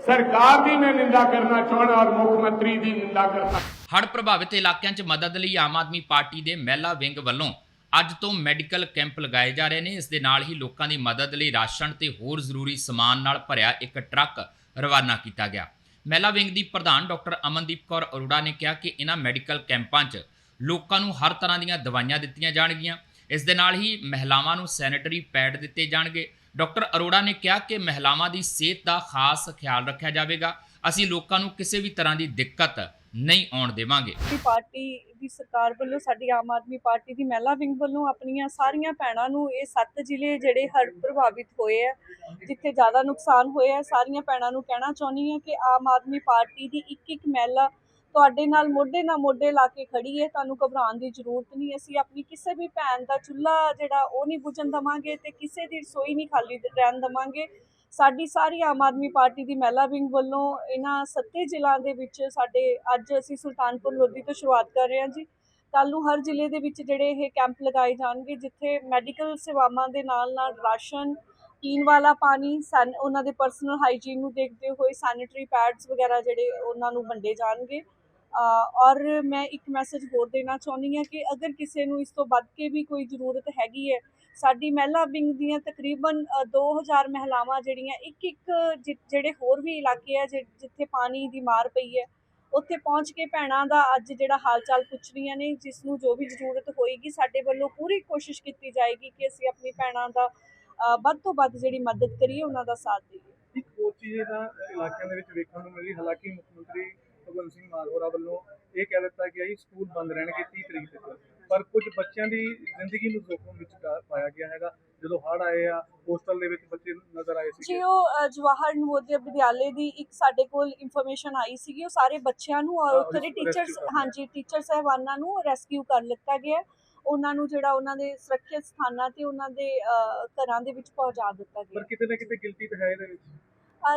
ਸਰਕਾਰ ਦੀ ਮੈਂ ਨਿੰਦਾ ਕਰਨਾ ਚਾਹਣਾ ਔਰ ਮੁੱਖ ਮੰਤਰੀ ਦੀ ਨਿੰਦਾ ਕਰਨਾ ਹੜ੍ਹ ਪ੍ਰਭਾਵਿਤ ਇਲਾਕਿਆਂ 'ਚ ਮਦਦ ਲਈ ਆਮ ਆਦਮੀ ਪਾਰਟੀ ਦੇ ਮਹਿਲਾ ਵਿੰਗ ਵੱਲੋਂ ਅੱਜ ਤੋਂ ਮੈਡੀਕਲ ਕੈਂਪ ਲਗਾਏ ਜਾ ਰਹੇ ਨੇ। ਇਸ ਦੇ ਨਾਲ ਹੀ ਲੋਕਾਂ ਦੀ ਮਦਦ ਲਈ ਰਾਸ਼ਨ ਤੇ ਹੋਰ ਜ਼ਰੂਰੀ ਸਮਾਨ ਨਾਲ ਭਰਿਆ ਇੱਕ ਟਰੱਕ ਰਵਾਨਾ ਕੀਤਾ ਗਿਆ। ਮਹਿਲਾ ਵਿੰਗ ਦੀ ਪ੍ਰਧਾਨ ਡਾਕਟਰ ਅਮਨਦੀਪ ਕੌਰ ਅਰੋੜਾ ਨੇ ਕਿਹਾ ਕਿ ਇਹਨਾਂ ਮੈਡੀਕਲ ਕੈਂਪਾਂ 'ਚ ਲੋਕਾਂ ਨੂੰ ਹਰ ਤਰ੍ਹਾਂ ਦੀਆਂ ਦਵਾਈਆਂ ਦਿੱਤੀਆਂ ਜਾਣਗੀਆਂ। ਇਸ ਦੇ ਨਾਲ ਹੀ ਮਹਿਲਾਵਾਂ ਨੂੰ ਸੈਨੇਟਰੀ ਪੈਡ ਦਿੱਤੇ ਜਾਣਗੇ। ਡਾਕਟਰ ਅਰੋੜਾ ਨੇ ਕਿਹਾ ਕਿ ਮਹਿਲਾਵਾਂ ਦੀ ਸਿਹਤ ਦਾ ਖਾਸ ਖਿਆਲ ਰੱਖਿਆ ਜਾਵੇਗਾ। ਅਸੀਂ ਲੋਕਾਂ ਨੂੰ ਕਿਸੇ ਵੀ ਤਰ੍ਹਾਂ ਦੀ ਦਿੱਕਤ ਨਹੀਂ ਆਉਣ ਦੇਵਾਂਗੇ। ਦੀ ਪਾਰਟੀ ਦੀ ਸਰਕਾਰ ਵੱਲੋਂ, ਸਾਡੀ ਆਮ ਆਦਮੀ ਪਾਰਟੀ ਦੀ ਮਹਿਲਾ ਵਿੰਗ ਵੱਲੋਂ ਆਪਣੀਆਂ ਸਾਰੀਆਂ ਭੈਣਾਂ ਨੂੰ ਇਹ ਸੱਤ ਜ਼ਿਲ੍ਹੇ ਜਿਹੜੇ ਹੜ੍ਹ ਪ੍ਰਭਾਵਿਤ ਹੋਏ ਆ, ਜਿੱਥੇ ਜ਼ਿਆਦਾ ਨੁਕਸਾਨ ਹੋਇਆ ਸਾਰੀਆਂ ਭੈਣਾਂ ਨੂੰ ਕਹਿਣਾ ਚਾਹੁੰਦੀ ਹਾਂ ਕਿ ਆਮ ਆਦਮੀ ਪਾਰਟੀ ਦੀ ਇੱਕ ਇੱਕ ਮਹਿਲਾ ਤੁਹਾਡੇ ਨਾਲ ਮੋਢੇ ਨਾਲ ਮੋਢੇ ਲਾ ਕੇ ਖੜੀ ਹੈ, ਤੁਹਾਨੂੰ ਘਬਰਾਉਣ ਦੀ ਜ਼ਰੂਰਤ ਨਹੀਂ। ਅਸੀਂ ਆਪਣੀ ਕਿਸੇ ਵੀ ਭੈਣ ਦਾ ਚੁੱਲ੍ਹਾ ਜਿਹੜਾ ਉਹ ਨਹੀਂ ਬੁਝਣ ਦਵਾਂਗੇ ਤੇ ਕਿਸੇ ਦੀ ਰਸੋਈ ਨਹੀਂ ਖਾਲੀ ਰਹਿਣ ਦਵਾਂਗੇ। ਸਾਡੀ ਸਾਰੀ ਆਮ ਆਦਮੀ ਪਾਰਟੀ ਦੀ ਮਹਿਲਾ ਵਿੰਗ ਵੱਲੋਂ ਇਹਨਾਂ ਸੱਤੇ ਜ਼ਿਲ੍ਹਿਆਂ ਦੇ ਵਿੱਚ ਸਾਡੇ ਅੱਜ ਅਸੀਂ ਸੁਲਤਾਨਪੁਰ ਲੋਧੀ ਤੋਂ ਸ਼ੁਰੂਆਤ ਕਰ ਰਹੇ ਹਾਂ ਜੀ। ਕੱਲ ਨੂੰ ਹਰ ਜ਼ਿਲ੍ਹੇ ਦੇ ਵਿੱਚ ਜਿਹੜੇ ਇਹ ਕੈਂਪ ਲਗਾਏ ਜਾਣਗੇ, ਜਿੱਥੇ ਮੈਡੀਕਲ ਸੇਵਾਵਾਂ ਦੇ ਨਾਲ ਨਾਲ ਰਾਸ਼ਨ, ਪੀਣ ਵਾਲਾ ਪਾਣੀ, ਸੈਨ, ਉਹਨਾਂ ਦੇ ਪਰਸਨਲ ਹਾਈਜੀਨ ਨੂੰ ਦੇਖਦੇ ਹੋਏ ਸੈਨੀਟਰੀ ਪੈਡਸ ਵਗੈਰਾ ਜਿਹੜੇ ਉਹਨਾਂ ਨੂੰ ਵੰਡੇ ਜਾਣਗੇ। ਔਰ ਮੈਂ ਇੱਕ ਮੈਸੇਜ ਹੋਰ ਦੇਣਾ ਚਾਹੁੰਦੀ ਹਾਂ ਕਿ ਅਗਰ ਕਿਸੇ ਨੂੰ ਇਸ ਤੋਂ ਵੱਧ ਕੇ ਵੀ ਕੋਈ ਜ਼ਰੂਰਤ ਹੈਗੀ ਹੈ ਸਾਡੀ ਮਹਿਲਾ ਵਿੰਗ ਦੀਆਂ ਤਕਰੀਬਨ 2000 ਮਹਿਲਾਵਾਂ ਜਿਹੜੀਆਂ ਇੱਕ ਇੱਕ ਜਿਹੜੇ ਹੋਰ ਵੀ ਇਲਾਕੇ ਆ ਜਿੱਥੇ ਪਾਣੀ ਦੀ ਮਾਰ ਪਈ ਹੈ, ਉੱਥੇ ਪਹੁੰਚ ਕੇ ਭੈਣਾਂ ਦਾ ਅੱਜ ਜਿਹੜਾ ਹਾਲ ਚਾਲ ਪੁੱਛ ਰਹੀਆਂ ਨੇ, ਜਿਸ ਨੂੰ ਜੋ ਵੀ ਜ਼ਰੂਰਤ ਹੋਏਗੀ, ਸਾਡੇ ਵੱਲੋਂ ਪੂਰੀ ਕੋਸ਼ਿਸ਼ ਕੀਤੀ ਜਾਏਗੀ ਕਿ ਅਸੀਂ ਆਪਣੀ ਭੈਣਾਂ ਦਾ ਵੱਧ ਤੋਂ ਵੱਧ ਜਿਹੜੀ ਮਦਦ ਕਰੀਏ, ਉਹਨਾਂ ਦਾ ਸਾਥ ਦੇਈਏ। ਇੱਕ ਹੋਰ ਚੀਜ਼ ਇਹਦਾ ਇਲਾਕਿਆਂ ਦੇ ਵਿੱਚ ਵੇਖਣ ਨੂੰ ਮਿਲੀ, ਹਾਲਾਂਕਿ ਮੁੱਖ ਮੰਤਰੀ ਭਗਵੰਤ ਸਿੰਘ ਮਾਨ ਹੋਰਾਂ ਵੱਲੋਂ ਇਹ ਕਹਿ ਦਿੱਤਾ ਗਿਆ ਕਿ ਸਕੂਲ ਬੰਦ ਰਹਿਣਗੇ 30 ਤਰੀਕ ਤੱਕ ਪਰ ਕੁਝ ਬੱਚਿਆਂ ਦੀ ਜ਼ਿੰਦਗੀ ਨੂੰ ਜੋਖਮ ਵਿੱਚ ਪਾਇਆ ਗਿਆ ਹੈਗਾ। ਜਦੋਂ ਹੜ੍ਹ ਆਏ ਆ ਹੋਸਟਲ ਦੇ ਵਿੱਚ ਬੱਚੇ ਨਜ਼ਰ ਆਏ ਜੀ ਸੀ ਉਹ ਅ, ਜਵਾਹਰ ਨਵੋਦਿਆ ਵਿਦਿਆਲੇ ਦੀ ਇੱਕ ਸਾਡੇ ਕੋਲ ਇਨਫੋਰਮੇਸ਼ਨ ਆਈ ਸੀਗੀ। ਉਹ ਸਾਰੇ ਬੱਚਿਆਂ ਨੂੰ ਔਰ ਹਾਂ, ਉੱਥੇ ਦੇ rescue ਟੀਚਰਸ। ਹਾਂਜੀ ਟੀਚਰ ਸਾਹਿਬਾਨਾਂ ਨੂੰ ਰੈਸਕਿਊ ਕਰ ਲਿੱਤਾ ਗਿਆ। ਹੈ। ਉਹਨਾਂ ਨੂੰ ਜਿਹੜਾ ਉਹਨਾਂ ਦੇ ਸੁਰੱਖਿਅਤ ਸਥਾਨਾਂ ਤੇ ਉਹਨਾਂ ਦੇ ਅ, ਘਰਾਂ ਦੇ ਵਿੱਚ ਪਹੁੰਚਾ ਦਿੱਤਾ ਗਿਆ। ਪਰ ਕਿਤੇ ਨਾ ਕਿਤੇ ਗਿਲਟੀ ਤਾਂ ਹੈ ਇਹਦੇ ਵਿੱਚ।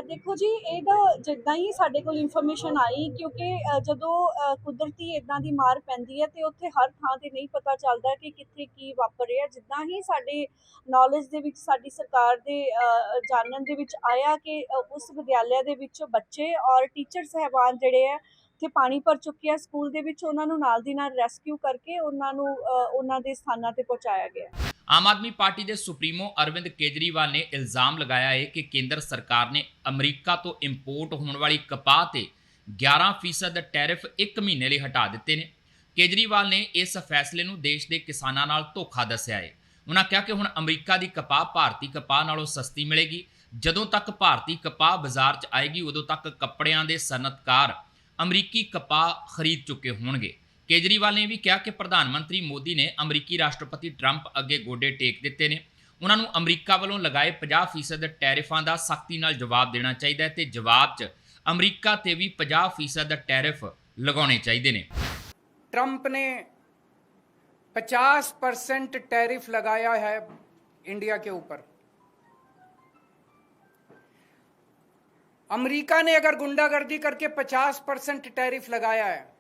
ਦੇਖੋ ਜੀ ਇਹਦਾ ਜਿੱਦਾਂ ਹੀ ਸਾਡੇ ਕੋਲ ਇਨਫੋਰਮੇਸ਼ਨ ਆਈ, ਕਿਉਂਕਿ ਜਦੋਂ ਕੁਦਰਤੀ ਇਦਾਂ ਦੀ ਮਾਰ ਪੈਂਦੀ ਹੈ ਤੇ ਉੱਥੇ ਹਰ ਥਾਂ ਤੇ ਨਹੀਂ ਪਤਾ ਚੱਲਦਾ ਕਿ ਕਿੱਥੇ ਕੀ ਵਾਪਰ ਰਿਹਾ। ਜਿੱਦਾਂ ਹੀ ਸਾਡੇ ਨੌਲੇਜ ਦੇ ਵਿੱਚ, ਸਾਡੀ ਸਰਕਾਰ ਦੇ ਜਾਣਨ ਦੇ ਵਿੱਚ ਆਇਆ ਕਿ ਉਸ ਵਿਦਿਆਲਿਆ ਦੇ ਵਿੱਚ ਬੱਚੇ ਔਰ ਟੀਚਰ ਸਹਿਬਾਨ ਜਿਹੜੇ ਆ ਉੱਥੇ ਪਾਣੀ ਭਰ ਚੁੱਕੇ ਆ, ਸਕੂਲ ਦੇ ਵਿੱਚ ਉਹਨਾਂ ਨੂੰ ਨਾਲ ਦੀ ਨਾਲ ਰੈਸਕਿਊ ਕਰਕੇ ਉਹਨਾਂ ਨੂੰ ਉਹਨਾਂ ਦੇ ਸਥਾਨਾਂ ਤੇ ਪਹੁੰਚਾਇਆ ਗਿਆ। ਆਮ ਆਦਮੀ ਪਾਰਟੀ ਦੇ ਸੁਪਰੀਮੋ ਅਰਵਿੰਦ ਕੇਜਰੀਵਾਲ ਨੇ ਇਲਜ਼ਾਮ ਲਗਾਇਆ ਹੈ ਕਿ ਕੇਂਦਰ ਸਰਕਾਰ ਨੇ ਅਮਰੀਕਾ ਤੋਂ ਇੰਪੋਰਟ ਹੋਣ ਵਾਲੀ ਕਪਾਹ ਤੇ 11% ਟੈਰਿਫ 1 ਮਹੀਨੇ ਲਈ ਹਟਾ ਦਿੱਤੇ ਨੇ। ਕੇਜਰੀਵਾਲ ਨੇ ਇਸ ਫੈਸਲੇ ਨੂੰ ਦੇਸ਼ ਦੇ ਕਿਸਾਨਾਂ ਨਾਲ ਧੋਖਾ ਦੱਸਿਆ ਹੈ। ਉਹਨਾਂ ਕਿਹਾ ਕਿ ਹੁਣ ਅਮਰੀਕਾ ਦੀ ਕਪਾਹ ਭਾਰਤੀ ਕਪਾਹ ਨਾਲੋਂ ਸਸਤੀ ਮਿਲੇਗੀ। ਜਦੋਂ ਤੱਕ ਭਾਰਤੀ ਕਪਾਹ ਬਾਜ਼ਾਰ 'ਚ ਆਏਗੀ, ਉਦੋਂ ਤੱਕ ਕੱਪੜਿਆਂ ਦੇ ਸਨਅਤਕਾਰ ਅਮਰੀਕੀ ਕਪਾਹ ਖਰੀਦ ਚੁੱਕੇ ਹੋਣਗੇ। ਕੇਜਰੀਵਾਲ ਨੇ ਵੀ ਕਿਹਾ ਕਿ ਪ੍ਰਧਾਨ ਮੰਤਰੀ ਮੋਦੀ ਨੇ ਅਮਰੀਕੀ ਰਾਸ਼ਟਰਪਤੀ ਟਰੰਪ ਅੱਗੇ ਗੋਡੇ ਟੇਕ ਦਿੱਤੇ ਨੇ। ਉਹਨਾਂ ਨੂੰ ਅਮਰੀਕਾ ਵੱਲੋਂ ਲਗਾਏ 50% ਟੈਰਿਫਾਂ ਦਾ ਸਖਤੀ ਨਾਲ ਜਵਾਬ ਦੇਣਾ ਚਾਹੀਦਾ ਹੈ ਤੇ ਜਵਾਬ 'ਚ ਅਮਰੀਕਾ ਤੇ ਵੀ 50% ਟੈਰਿਫ ਲਗਾਉਣੇ ਚਾਹੀਦੇ ਨੇ। ਟਰੰਪ ਨੇ 50% ਟੈਰਿਫ ਲਗਾਇਆ ਹੈ ਇੰਡੀਆ के ਉੱਪਰ। ਅਮਰੀਕਾ ਨੇ ਅਗਰ ਗੁੰਡਾਗਰਦੀ ਕਰਕੇ 50% ਟੈਰਿਫ ਲਗਾਇਆ ਹੈ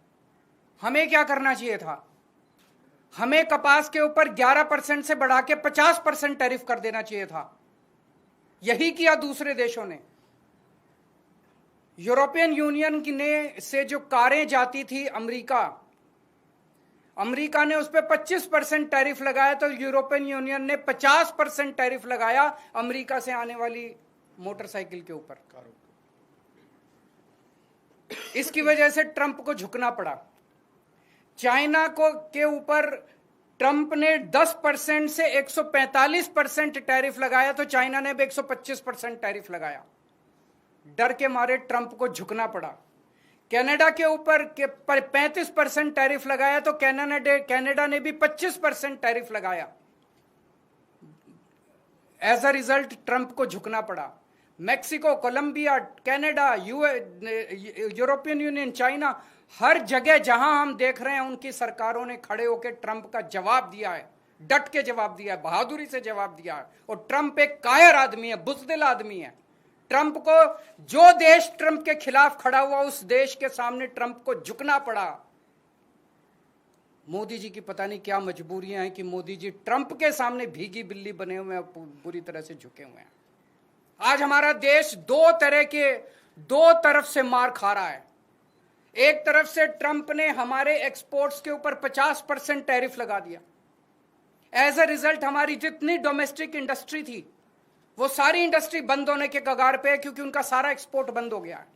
हमें क्या करना चाहिए था? हमें कपास के ऊपर 11 परसेंट से बढ़ा के 50 परसेंट टैरिफ कर देना चाहिए था। यही किया दूसरे देशों ने। यूरोपियन यूनियन की ने से जो कारें जाती थी अमेरिका अमेरिका ने उस पर 25 परसेंट टैरिफ लगाया तो यूरोपियन यूनियन ने 50 परसेंट टैरिफ लगाया अमेरिका से आने वाली मोटरसाइकिल के ऊपर। इसकी वजह से ट्रंप को झुकना पड़ा। चाइना को, के ऊपर ट्रंप ने 10 परसेंट से 145 परसेंट टैरिफ लगाया तो चाइना ने भी 125 परसेंट टैरिफ लगाया। डर के मारे ट्रंप को झुकना पड़ा। कनाडा के ऊपर के पैंतीस परसेंट टैरिफ लगाया तो कनाडा कनाडा ने भी 25 परसेंट टैरिफ लगाया। एज अ रिज़ल्ट ट्रंप को झुकना पड़ा। Mexico, Colombia, Canada European union, China हर जगह जहाँ हम देख रहे हैं, उनकी सरकारों ने खड़े होकर ट्रंप का जवाब दिया है। डट के जवाब दिया है, बहादुरी से जवाब दिया है। और ट्रंप एक कायर आदमी है, बुजदिल आदमी है। ट्रंप को जो देश ट्रंप के खिलाफ खड़ा हुआ, उस देश के सामने ट्रंप को झुकना पड़ा। मोदी जी की पता नहीं क्या मजबूरियाँ हैं कि मोदी जी ट्रंप के सामने भीगी बिल्ली बने हुए हैं पूरी तरह से झुके हुए हैं। आज हमारा देश दो तरह के, दो तरफ़ से मार खा रहा है। एक तरफ़ से ट्रंप ने हमारे एक्सपोर्ट्स के ऊपर 50 परसेंट टैरिफ लगा दिया। एज अ रिज़ल्ट हमारी जितनी डोमेस्टिक इंडस्ट्री थी, वो सारी इंडस्ट्री बंद होने के कगार पे है क्योंकि उनका सारा एक्सपोर्ट बंद हो गया है।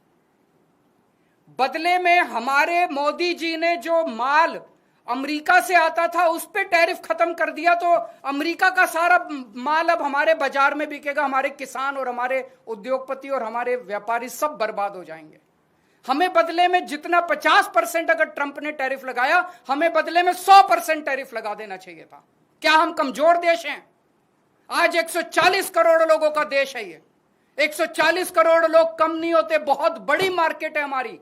बदले में हमारे मोदी जी ने जो माल अमेरिका से आता था, उस पर टैरिफ खत्म कर दिया तो अमेरिका का सारा माल अब हमारे बाज़ार में बिकेगा, हमारे किसान और हमारे उद्योगपति और हमारे व्यापारी सब बर्बाद हो जाएँगे। हमें बदले में जितना 50 परसेंट अगर ट्रंप ने टैरिफ लगाया हमें बदले में 100 परसेंट टैरिफ लगा देना चाहिए था क्या हम कमजोर देश हैं आज 140 करोड़ लोगों का देश है ये 140 करोड़ लोग कम नहीं होते बहुत बड़ी मार्केट है हमारी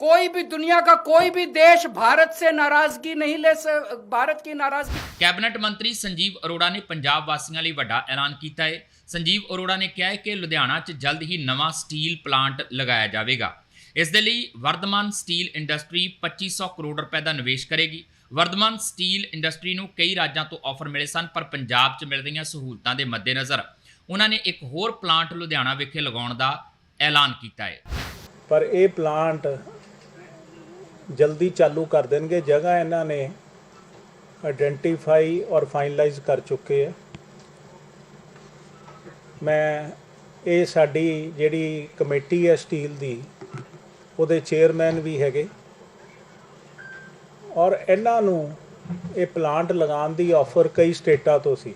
कोई भी दुनिया का कोई भी देश भारत से नाराजगी नहीं ले स- भारत की नाराजगी ਕੈਬਨਿਟ ਮੰਤਰੀ ਸੰਜੀਵ ਅਰੋੜਾ ਨੇ ਪੰਜਾਬ ਵਾਸੀਆਂ ਲਈ ਵੱਡਾ ਐਲਾਨ ਕੀਤਾ ਹੈ ਸੰਜੀਵ ਅਰੋੜਾ ਨੇ ਕਿਹਾ ਹੈ ਕਿ ਲੁਧਿਆਣਾ 'ਚ ਜਲਦ ਹੀ ਨਵਾਂ ਸਟੀਲ ਪਲਾਂਟ ਲਗਾਇਆ ਜਾਵੇਗਾ ਇਸ ਦੇ ਲਈ ਵਰਧਮਾਨ ਸਟੀਲ ਇੰਡਸਟਰੀ 2500 ਕਰੋੜ ਰੁਪਏ ਦਾ ਨਿਵੇਸ਼ ਕਰੇਗੀ। ਵਰਧਮਾਨ ਸਟੀਲ ਇੰਡਸਟਰੀ ਨੂੰ ਕਈ ਰਾਜਾਂ ਤੋਂ ਆਫਰ ਮਿਲੇ ਸਨ, ਪਰ ਪੰਜਾਬ 'ਚ ਮਿਲ ਰਹੀਆਂ ਸਹੂਲਤਾਂ ਦੇ ਮੱਦੇਨਜ਼ਰ ਉਹਨਾਂ ਨੇ ਇੱਕ ਹੋਰ ਪਲਾਂਟ ਲੁਧਿਆਣਾ ਵਿਖੇ ਲਗਾਉਣ ਦਾ ਐਲਾਨ ਕੀਤਾ ਹੈ। ਪਰ ਇਹ ਪਲਾਂਟ ਜਲਦੀ ਚਾਲੂ ਕਰ ਦੇਣਗੇ। ਜਗ੍ਹਾ ਇਹਨਾਂ ਨੇ ਆਇਡੈਂਟੀਫਾਈ ਔਰ ਫਾਈਨਲਾਈਜ਼ ਕਰ ਚੁੱਕੇ ਹੈ। ਮੈਂ, ਇਹ ਸਾਡੀ ਜਿਹੜੀ ਕਮੇਟੀ ਹੈ ਸਟੀਲ ਦੀ ਉਹਦੇ ਚੇਅਰਮੈਨ ਵੀ ਹੈਗੇ। ਔਰ ਇਹਨਾਂ ਨੂੰ ਇਹ ਪਲਾਂਟ ਲਗਾਉਣ ਦੀ ਆਫਰ ਕਈ ਸਟੇਟਾਂ ਤੋਂ ਸੀ।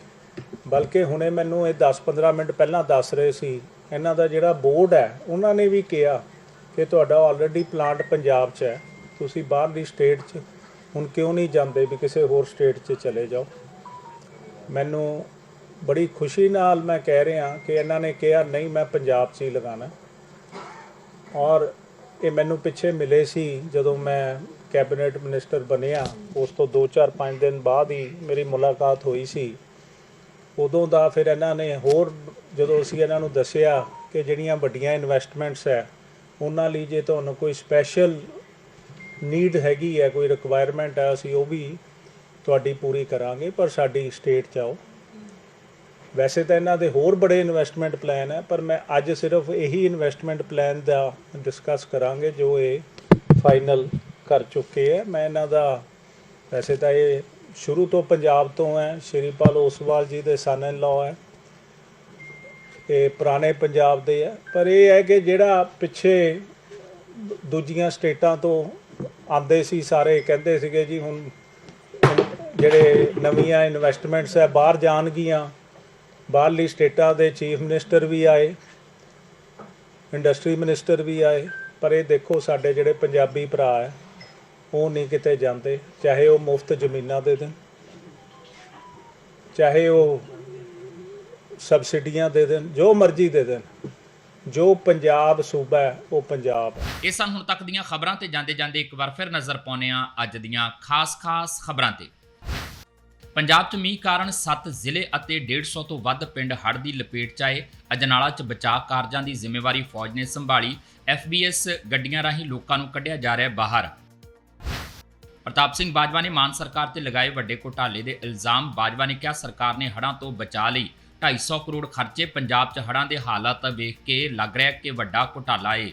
ਬਲਕਿ ਹੁਣੇ ਮੈਨੂੰ ਇਹ 10-15 ਮਿੰਟ ਪਹਿਲਾਂ ਦੱਸ ਰਹੇ ਸੀ, ਇਹਨਾਂ ਦਾ ਜਿਹੜਾ ਬੋਰਡ ਹੈ, ਉਹਨਾਂ ਨੇ ਵੀ ਕਿਹਾ ਕਿ ਤੁਹਾਡਾ ਆਲਰੇਡੀ ਪਲਾਂਟ ਪੰਜਾਬ 'ਚ ਹੈ। ਤੁਸੀਂ ਬਾਹਰਲੀ ਸਟੇਟ 'ਚ, ਹੁਣ ਕਿਉਂ ਨਹੀਂ ਜਾਂਦੇ ਵੀ ਕਿਸੇ ਹੋਰ ਸਟੇਟ 'ਚ ਚਲੇ ਜਾਓ? ਮੈਨੂੰ ਬੜੀ ਖੁਸ਼ੀ ਨਾਲ ਮੈਂ ਕਹਿ ਰਿਹਾ ਕਿ ਇਹਨਾਂ ਨੇ ਕਿਹਾ, ਨਹੀਂ, ਮੈਂ ਪੰਜਾਬ 'ਚ ਹੀ ਲਗਾਣਾ ਔਰ ਇਹ ਮੈਨੂੰ ਪਿੱਛੇ ਮਿਲੇ ਸੀ ਜਦੋਂ ਮੈਂ ਕੈਬਨਿਟ ਮਿਨਿਸਟਰ ਬਣਿਆ। ਉਸ ਤੋਂ 2-4-5 ਦਿਨ ਬਾਅਦ ਹੀ ਮੇਰੀ ਮੁਲਾਕਾਤ ਹੋਈ ਸੀ। ਉਦੋਂ ਦਾ ਫਿਰ ਇਹਨਾਂ ਨੇ ਹੋਰ ਜਦੋਂ ਅਸੀਂ ਇਹਨਾਂ ਨੂੰ ਦੱਸਿਆ ਕਿ ਜਿਹੜੀਆਂ ਵੱਡੀਆਂ ਇਨਵੈਸਟਮੈਂਟਸ ਹੈ, ਉਹਨਾਂ ਲਈ ਜੇ ਤੁਹਾਨੂੰ ਕੋਈ ਸਪੈਸ਼ਲ ਨੀਡ ਹੈਗੀ ਹੈ, ਕੋਈ ਰਿਕੁਆਇਰਮੈਂਟ ਹੈ, ਅਸੀਂ ਉਹ ਵੀ ਤੁਹਾਡੀ ਪੂਰੀ ਕਰਾਂਗੇ, ਪਰ ਸਾਡੀ ਸਟੇਟ 'ਚ ਆਓ। ਵੈਸੇ ਤਾਂ ਇਹਨਾਂ ਦੇ ਹੋਰ ਬੜੇ ਇਨਵੈਸਟਮੈਂਟ ਪਲਾਨ ਹੈ, ਪਰ ਮੈਂ ਅੱਜ ਸਿਰਫ ਇਹੀ ਇਨਵੈਸਟਮੈਂਟ ਪਲਾਨ ਦਾ ਡਿਸਕਸ ਕਰਾਂਗੇ ਜੋ ਇਹ ਫਾਈਨਲ ਕਰ ਚੁੱਕੇ ਹੈ। ਮੈਂ ਇਹਨਾਂ ਦਾ ਵੈਸੇ ਤਾਂ ਇਹ ਸ਼ੁਰੂ ਤੋਂ ਪੰਜਾਬ ਤੋਂ ਹੈ, ਸ਼੍ਰੀਪਾਲ ਓਸਵਾਲ ਜੀ ਦੇ ਸਨ ਇਨ ਲਾਅ ਹੈ। ਇਹ ਪੁਰਾਣੇ ਪੰਜਾਬ ਦੇ ਹੈ, ਪਰ ਇਹ ਹੈ ਕਿ ਜਿਹੜਾ ਪਿੱਛੇ ਦੂਜੀਆਂ ਸਟੇਟਾਂ ਤੋਂ ਆਉਂਦੇ ਸੀ, ਸਾਰੇ ਕਹਿੰਦੇ ਸੀਗੇ ਜੀ ਹੁਣ ਜਿਹੜੇ ਨਵੀਆਂ ਇਨਵੈਸਟਮੈਂਟਸ ਹੈ, ਬਾਹਰ ਜਾਣਗੀਆਂ। ਬਾਹਰਲੀ ਸਟੇਟਾਂ ਦੇ ਚੀਫ ਮਿਨਿਸਟਰ ਵੀ ਆਏ, ਇੰਡਸਟਰੀ ਮਿਨਿਸਟਰ ਵੀ ਆਏ, ਪਰ ਇਹ ਦੇਖੋ ਸਾਡੇ ਜਿਹੜੇ ਪੰਜਾਬੀ ਭਰਾ ਹੈ, ਉਹ ਨਹੀਂ ਕਿਤੇ ਜਾਂਦੇ, ਚਾਹੇ ਉਹ ਮੁਫਤ ਜ਼ਮੀਨਾਂ ਦੇ ਦੇਣ, ਚਾਹੇ ਉਹ ਸਬਸਿਡੀਆਂ ਦੇ ਦੇਣ, ਜੋ ਮਰਜ਼ੀ ਦੇ ਦੇਣ, ਜੋ ਪੰਜਾਬ ਸੂਬਾ ਹੈ, ਉਹ ਪੰਜਾਬ ਹੈ। ਇਹ ਸਨ ਹੁਣ ਤੱਕ ਦੀਆਂ ਖਬਰਾਂ ਤੇ ਜਾਂਦੇ ਜਾਂਦੇ ਇੱਕ ਵਾਰ ਫਿਰ ਨਜ਼ਰ ਪਾਉਂਦੇ ਹਾਂ ਅੱਜ ਦੀਆਂ ਖਾਸ-ਖਾਸ ਖਬਰਾਂ ਤੇ। ਪੰਜਾਬ 'ਚ ਮੀਂਹ ਕਾਰਨ 7 ਜ਼ਿਲ੍ਹੇ ਅਤੇ 150 ਤੋਂ ਵੱਧ ਪਿੰਡ ਹੜ੍ਹ ਦੀ ਲਪੇਟ 'ਚ ਆਏ। ਅਜਨਾਲਾ 'ਚ ਬਚਾਅ ਕਾਰਜਾਂ ਦੀ ਜ਼ਿੰਮੇਵਾਰੀ ਫੌਜ ਨੇ ਸੰਭਾਲੀ। ਐਫਬੀਐਸ ਗੱਡੀਆਂ ਰਾਹੀਂ ਲੋਕਾਂ ਨੂੰ ਕੱਢਿਆ ਜਾ ਰਿਹਾ ਬਾਹਰ। ਪ੍ਰਤਾਪ ਸਿੰਘ ਬਾਜਵਾ ਨੇ ਮਾਨ ਸਰਕਾਰ ਤੇ ਲਗਾਏ ਵੱਡੇ ਘੁਟਾਲੇ ਦੇ ਇਲਜ਼ਾਮ। ਬਾਜਵਾ ਨੇ ਕਿਹਾ, ਸਰਕਾਰ ਨੇ ਹੜ੍ਹਾਂ ਤੋਂ ਬਚਾਅ ਲਈ 250 ਕਰੋੜ ਖਰਚੇ। ਪੰਜਾਬ 'ਚ ਹੜ੍ਹਾਂ ਦੇ ਹਾਲਾਤ ਵੇਖ ਕੇ ਲੱਗ ਰਿਹਾ ਕਿ ਵੱਡਾ ਘੁਟਾਲਾ ਏ।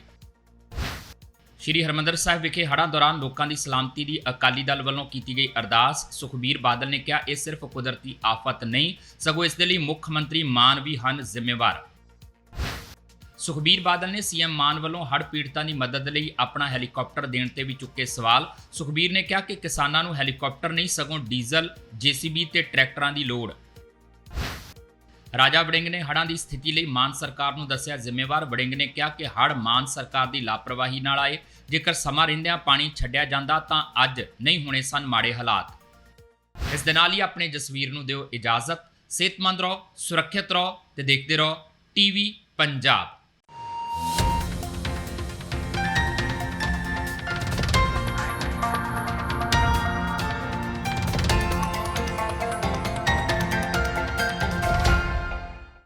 ਸ਼੍ਰੀ ਹਰਮੰਦਰ ਸਾਹਿਬ ਵਿਖੇ ਹੜ੍ਹਾਂ ਦੌਰਾਨ ਲੋਕਾਂ ਦੀ ਸਲਾਮਤੀ ਦੀ ਅਕਾਲੀ ਦਲ ਵੱਲੋਂ ਕੀਤੀ ਗਈ ਅਰਦਾਸ। ਸੁਖਬੀਰ ਬਾਦਲ ਨੇ ਕਿਹਾ, ਇਹ ਸਿਰਫ ਕੁਦਰਤੀ ਆਫਤ ਨਹੀਂ, ਸਗੋਂ ਇਸ ਦੇ ਲਈ ਮੁੱਖ ਮੰਤਰੀ ਮਾਨ ਵੀ ਹਨ ਜ਼ਿੰਮੇਵਾਰ। ਸੁਖਬੀਰ ਬਾਦਲ ਨੇ ਸੀਐਮ ਮਾਨ ਵੱਲੋਂ ਹੜ੍ਹ ਪੀੜਤਾਂ ਦੀ ਮਦਦ ਲਈ ਆਪਣਾ ਹੈਲੀਕਾਪਟਰ ਦੇਣ ਤੇ ਵੀ ਚੁੱਕੇ ਸਵਾਲ। ਸੁਖਬੀਰ ਨੇ ਕਿਹਾ ਕਿ ਕਿਸਾਨਾਂ ਨੂੰ ਹੈਲੀਕਾਪਟਰ ਨਹੀਂ, ਸਗੋਂ ਡੀਜ਼ਲ, ਜੀਸੀਬੀ ਤੇ ਟਰੈਕਟਰਾਂ ਦੀ ਲੋੜ। ਰਾਜਾ ਵੜਿੰਗ ਨੇ ਹੜ੍ਹਾਂ ਦੀ ਸਥਿਤੀ ਲਈ ਮਾਨ ਸਰਕਾਰ ਨੂੰ ਦੱਸਿਆ ਜ਼ਿੰਮੇਵਾਰ। ਵੜਿੰਗ ਨੇ ਕਿਹਾ ਕਿ ਹੜ੍ਹ ਮਾਨ ਸਰਕਾਰ ਦੀ ਲਾਪਰਵਾਹੀ ਨਾਲ ਆਏ। ਜੇਕਰ ਸਮਾਂ ਰਹਿੰਦਿਆਂ ਪਾਣੀ ਛੱਡਿਆ ਜਾਂਦਾ ਤਾਂ ਅੱਜ ਨਹੀਂ ਹੋਣੇ ਸਨ ਮਾੜੇ ਹਾਲਾਤ। ਇਸ ਦੇ ਨਾਲ ਹੀ ਆਪਣੇ ਜਸਵੀਰ ਨੂੰ ਦਿਓ ਇਜਾਜ਼ਤ। ਸਿਹਤਮੰਦ ਰਹੋ, ਸੁਰੱਖਿਅਤ ਰਹੋ ਤੇ ਦੇਖਦੇ ਰਹੋ ਟੀਵੀ ਪੰਜਾਬ।